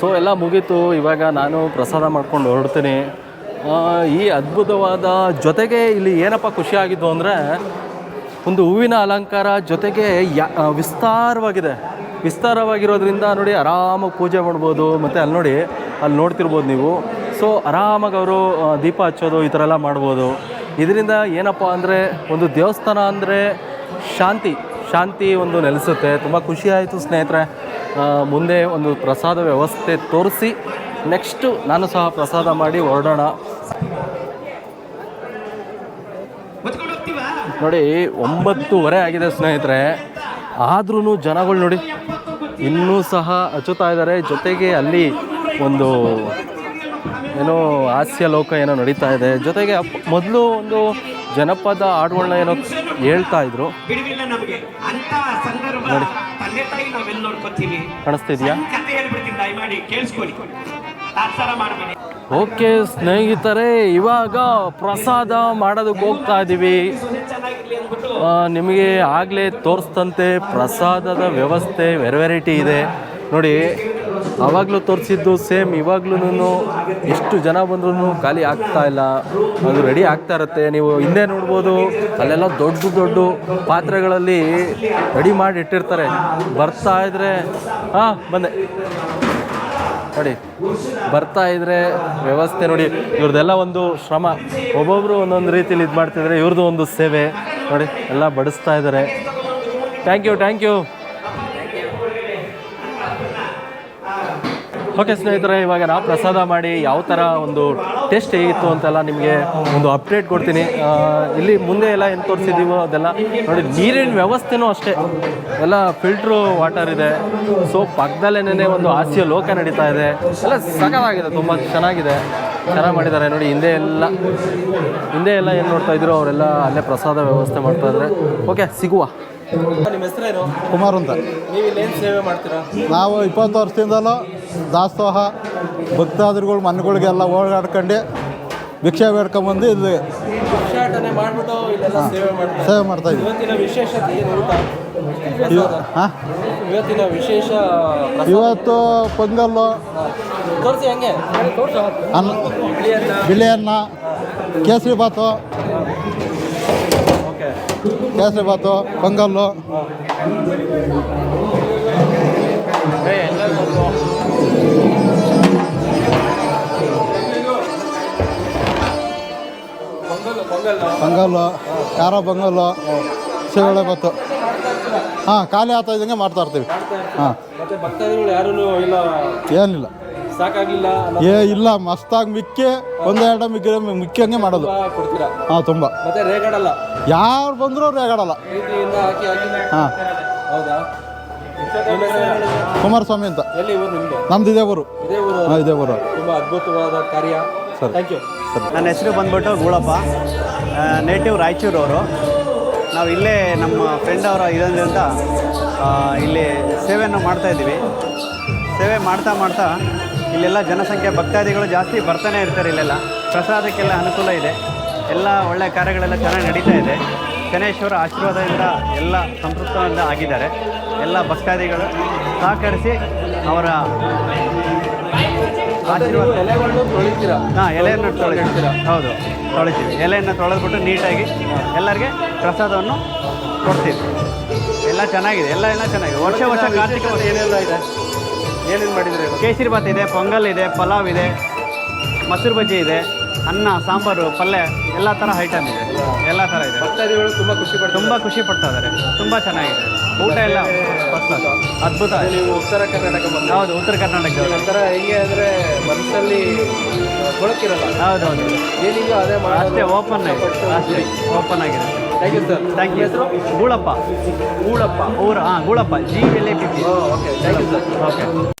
ಸೊ ಎಲ್ಲ ಮುಗೀತು. ಇವಾಗ ನಾನು ಪ್ರಸಾದ ಮಾಡ್ಕೊಂಡು ಹೊರಡ್ತೀನಿ. ಆ, ಈ ಅದ್ಭುತವಾದ ಜೊತೆಗೆ ಇಲ್ಲಿ ಏನಪ್ಪ ಖುಷಿಯಾಗಿದ್ದು ಅಂದರೆ ಒಂದು ಹೂವಿನ ಅಲಂಕಾರ ಜೊತೆಗೆ ಯಾ ವಿಸ್ತಾರವಾಗಿದೆ. ವಿಸ್ತಾರವಾಗಿರೋದ್ರಿಂದ ನೋಡಿ ಆರಾಮಾಗಿ ಪೂಜೆ ಮಾಡ್ಬೋದು. ಮತ್ತು ಅಲ್ಲಿ ನೋಡಿ, ಅಲ್ಲಿ ನೋಡ್ತಿರ್ಬೋದು ನೀವು. ಸೊ ಆರಾಮಾಗಿ ಅವರು ದೀಪ ಹಚ್ಚೋದು, ಈ ಥರ ಎಲ್ಲ ಮಾಡ್ಬೋದು. ಇದರಿಂದ ಏನಪ್ಪ ಅಂದರೆ, ಒಂದು ದೇವಸ್ಥಾನ ಅಂದರೆ ಶಾಂತಿ ಶಾಂತಿ ಒಂದು ನೆಲೆಸುತ್ತೆ. ತುಂಬ ಖುಷಿ ಆಯಿತು ಸ್ನೇಹಿತರೆ. ಮುಂದೆ ಒಂದು ಪ್ರಸಾದ ವ್ಯವಸ್ಥೆ ತೋರಿಸಿ ನೆಕ್ಸ್ಟು ನಾನು ಸಹ ಪ್ರಸಾದ ಮಾಡಿ ಹೊರಡೋಣ. ನೋಡಿ, ಒಂಬತ್ತುವರೆ ಆಗಿದೆ ಸ್ನೇಹಿತರೆ. ಆದ್ರೂ ಜನಗಳು ನೋಡಿ ಇನ್ನೂ ಸಹ ಹಚ್ಚುತ್ತಾ ಇದ್ದಾರೆ. ಜೊತೆಗೆ ಅಲ್ಲಿ ಒಂದು ಏನೋ ಹಾಸ್ಯ ಲೋಕ ಏನೋ ನಡೀತಾ ಇದೆ. ಜೊತೆಗೆ ಮೊದಲು ಒಂದು ಜನಪದ ಹಾಡುಗಳನ್ನ ಏನೋ ಹೇಳ್ತಾ ಇದ್ರು. ನೋಡ್ಕೊತೀವಿ. ಕಾಣಿಸ್ತಿದ್ಯಾ? ಓಕೆ, ಸ್ನೇಹಿತರೆ, ಇವಾಗ ಪ್ರಸಾದ ಮಾಡೋದಕ್ಕೆ ಹೋಗ್ತಾ ಇದ್ದೀವಿ ನಿಮಗೆ ಆಗಲೇ ತೋರಿಸ್ತಂತೆ ಪ್ರಸಾದದ ವ್ಯವಸ್ಥೆ ವೆರ ವೆರೈಟಿ ಇದೆ. ನೋಡಿ ಆವಾಗಲೂ ತೋರಿಸಿದ್ದು ಸೇಮ್ ಇವಾಗ್ಲೂ ಎಷ್ಟು ಜನ ಬಂದ್ರೂ ಖಾಲಿ ಆಗ್ತಾ ಇಲ್ಲ. ಅದು ರೆಡಿ ಆಗ್ತಾ ಇರುತ್ತೆ. ನೀವು ಹಿಂದೆ ನೋಡ್ಬೋದು, ಅಲ್ಲೆಲ್ಲ ದೊಡ್ಡ ದೊಡ್ಡ ಪಾತ್ರೆಗಳಲ್ಲಿ ರೆಡಿ ಮಾಡಿ ಇಟ್ಟಿರ್ತಾರೆ. ಬರ್ತಾ ಇದ್ರೆ ಹಾಂ ಬಂದೆ. ನೋಡಿ, ಬರ್ತಾ ಇದ್ರೆ ವ್ಯವಸ್ಥೆ ನೋಡಿ, ಇವ್ರದ್ದೆಲ್ಲ ಒಂದು ಶ್ರಮ. ಒಬ್ಬೊಬ್ರು ಒಂದೊಂದು ರೀತಿಲಿ ಇದು ಮಾಡ್ತಿದ್ರೆ ಇವ್ರದ್ದು ಒಂದು ಸೇವೆ. ನೋಡಿ, ಎಲ್ಲ ಬಡಿಸ್ತಾ ಇದ್ದಾರೆ thank you thank you okay ಸ್ನೇಹಿತರೆ ಇವಾಗ ನಾವು ಪ್ರಸಾದ ಮಾಡಿ ಯಾವ ಥರ ಒಂದು ಟೇಸ್ಟ್ ಹೇಗಿತ್ತು ಅಂತೆಲ್ಲ ನಿಮಗೆ ಒಂದು ಅಪ್ಡೇಟ್ ಕೊಡ್ತೀನಿ. ಇಲ್ಲಿ ಮುಂದೆ ಎಲ್ಲ ಏನು ತೋರಿಸಿದ್ದೀವೋ ಅದೆಲ್ಲ ನೋಡಿ ನೀರಿನ ವ್ಯವಸ್ಥೆನೂ ಅಷ್ಟೇ. ಎಲ್ಲ ಫಿಲ್ಟ್ರು ವಾಟರ್ ಇದೆ. ಸೊ ಪಕ್ಕದಲ್ಲೇನೇ ಒಂದು ಹಾಸ್ಯ ಲೋಕ ನಡೀತಾ ಇದೆ. ಎಲ್ಲ ಸಖತ್ತಾಗಿದೆ ತುಂಬ ಚೆನ್ನಾಗಿದೆ. ಚೆನ್ನಾಗಿ ಮಾಡಿದ್ದಾರೆ. ನೋಡಿ ಹಿಂದೆ ಎಲ್ಲ ಹಿಂದೆ ಎಲ್ಲ ಏನು ನೋಡ್ತಾ ಇದ್ರು ಅವರೆಲ್ಲ ಅಲ್ಲೇ ಪ್ರಸಾದ ವ್ಯವಸ್ಥೆ ಮಾಡ್ತಾ ಇದ್ದಾರೆ. ಓಕೆ ಸಿಗುವ. ನಿಮ್ಮ ಹೆಸರೇನು? ಕುಮಾರ್ ಅಂತ. ನೀವು ಇಲ್ಲೇನು ಸೇವೆ ಮಾಡ್ತೀರಾ? ನಾವು ಇಪ್ಪತ್ತು ವರ್ಷದಿಂದಲೂ ದಾಸೋಹ ಭಕ್ತಾದಿಗಳು ಮನೆಗಳಿಗೆಲ್ಲ ಓಡಾಡ್ಕೊಂಡು ಭಿಕ್ಷೆ ಬೇಡ್ಕೊಂಬಂದು ಇಲ್ಲೆಲ್ಲ ಸೇವೆ ಮಾಡ್ತಾ ಇದ್ದೀವಿ. ಹಾಂ? ಇವತ್ತು ಪೊಂಗಲ್ಲು. ಅನ್ನ ಬಿಳಿ ಅನ್ನ. ಕೇಸರಿ ಬಾತು. ಓಕೆ. ಕೇಸರಿ ಭಾತು ಪೊಂಗಲ್ಲು. ಪೊಂಗಲ್ಲು ಖಾರ ಬಂಗಲ್ಲು ಸೇವಳೆ ಭತ್ತು ಹಾಂ ಖಾಲಿ ಆಗ್ತಾ ಇದ್ದಂಗೆ ಮಾಡ್ತಾ ಇರ್ತೀವಿ. ಹಾಂ. ಏನಿಲ್ಲ. ಸಾಕಾಗಿಲ್ಲ ಏ ಇಲ್ಲ ಮಸ್ತಾಗಿ ಮಿಕ್ಕಿ ಒಂದೆರಡು ಮಿಕ್ಕಿ ಮಿಕ್ಕಂಗೆ ಮಾಡೋದು. ಹಾಂ ತುಂಬ. ರೇಗಾಡಲ್ಲ? ಯಾರು ಬಂದರೂ ರೇಗಾಡಲ್ಲ. ಹಾಂ. ಹೌದಾ? ಕುಮಾರಸ್ವಾಮಿ ಅಂತ. ನಮ್ದು? ಇದೇ ಊರು. ಇದೇ ಊರು. ಹಾಂ ಇದೇ ಊರು. ತುಂಬ ಅದ್ಭುತವಾದ ಕಾರ್ಯ. ಸರ್. ಥ್ಯಾಂಕ್ ಯು ನನ್ನ ಹೆಸರು ಬಂದ್ಬಿಟ್ಟು ಗೂಳಪ್ಪ. ನೇಟಿವ್ ಅವರು ನಾವು ಇಲ್ಲೇ ನಮ್ಮ ಫ್ರೆಂಡ್ ಅವರ ಇದರಿಂದ ಇಲ್ಲಿ ಸೇವೆಯನ್ನು ಮಾಡ್ತಾ ಇದ್ದೀವಿ. ಸೇವೆ ಮಾಡ್ತಾ ಮಾಡ್ತಾ ಇಲ್ಲೆಲ್ಲ ಜನಸಂಖ್ಯೆ, ಭಕ್ತಾದಿಗಳು ಜಾಸ್ತಿ ಬರ್ತಾನೆ ಇರ್ತಾರೆ ಇಲ್ಲೆಲ್ಲ. ಪ್ರಸಾದಕ್ಕೆಲ್ಲ ಅನುಕೂಲ ಇದೆ. ಎಲ್ಲ ಒಳ್ಳೆಯ ಕಾರ್ಯಗಳೆಲ್ಲ ಚೆನ್ನಾಗಿ ನಡೀತಾ ಇದೆ. ಗಣೇಶ್ವರ ಆಶೀರ್ವಾದದಿಂದ ಎಲ್ಲ ಸಂತೃಪ್ತದಿಂದ ಆಗಿದ್ದಾರೆ. ಎಲ್ಲ ಭಕ್ತಾದಿಗಳು ಸಹಕರಿಸಿ ಅವರ ಹಾಂ ಎಲೆಯನ್ನು ಹೌದು ತೊಳಿತೀವಿ. ಎಲೆಯನ್ನು ತೊಳೆದ್ಬಿಟ್ಟು ನೀಟಾಗಿ ಎಲ್ಲರಿಗೆ ಪ್ರಸಾದವನ್ನು ಕೊಡ್ತೀವಿ. ಎಲ್ಲ ಚೆನ್ನಾಗಿದೆ ಎಲ್ಲ ಎಲ್ಲ ಚೆನ್ನಾಗಿದೆ. ವರ್ಷ ವರ್ಷ ಕಾರ್ತಿಕ ವರ್ಷ ಏನೆಲ್ಲ ಇದೆ? ಏನೇನು ಮಾಡಿದರೆ ಕೇಸರಿ ಭಾತ್ ಇದೆ ಪೊಂಗಲ್ ಇದೆ ಪಲಾವ್ ಇದೆ ಮೊಸರು ಬಜ್ಜಿ ಇದೆ ಅನ್ನ ಸಾಂಬಾರು ಪಲ್ಯ ಎಲ್ಲ ಥರ ಐಟಮ್ ಇದೆ. ಎಲ್ಲ ಥರ ಇದೆ. ಭಕ್ತಾದಿಗಳು ತುಂಬ ಖುಷಿ ಪಡ್ತಾರೆ. ತುಂಬ ಖುಷಿ ಪಡ್ತಾ ಇದ್ದಾರೆ. ತುಂಬ ಚೆನ್ನಾಗಿದೆ. ಊಟ ಎಲ್ಲ ಫಸ್ಟ್. ಅದ್ಭುತ. ನೀವು ಉತ್ತರ ಕರ್ನಾಟಕ ಬಂದ ಹೌದು ಉತ್ತರ ಕರ್ನಾಟಕ ಒಂಥರ ಹೆಂಗೆ ಅಂದರೆ ಮನಸ್ಸಲ್ಲಿ ಕೊಳಕಿರಲ್ಲ ಹೌದು ಹೌದು. ಏನಿದೆಯೋ ಅದೇ ಅಷ್ಟೇ ಓಪನ್ ಅಷ್ಟೇ ಓಪನ್ ಆಗಿದೆ. Thank you sir thank you ಹೆಸರು? ಗೂಳಪ್ಪ ಗೂಳಪ್ಪ ಊರು ಹಾಂ Goolappa G L A P okay thank you sir okay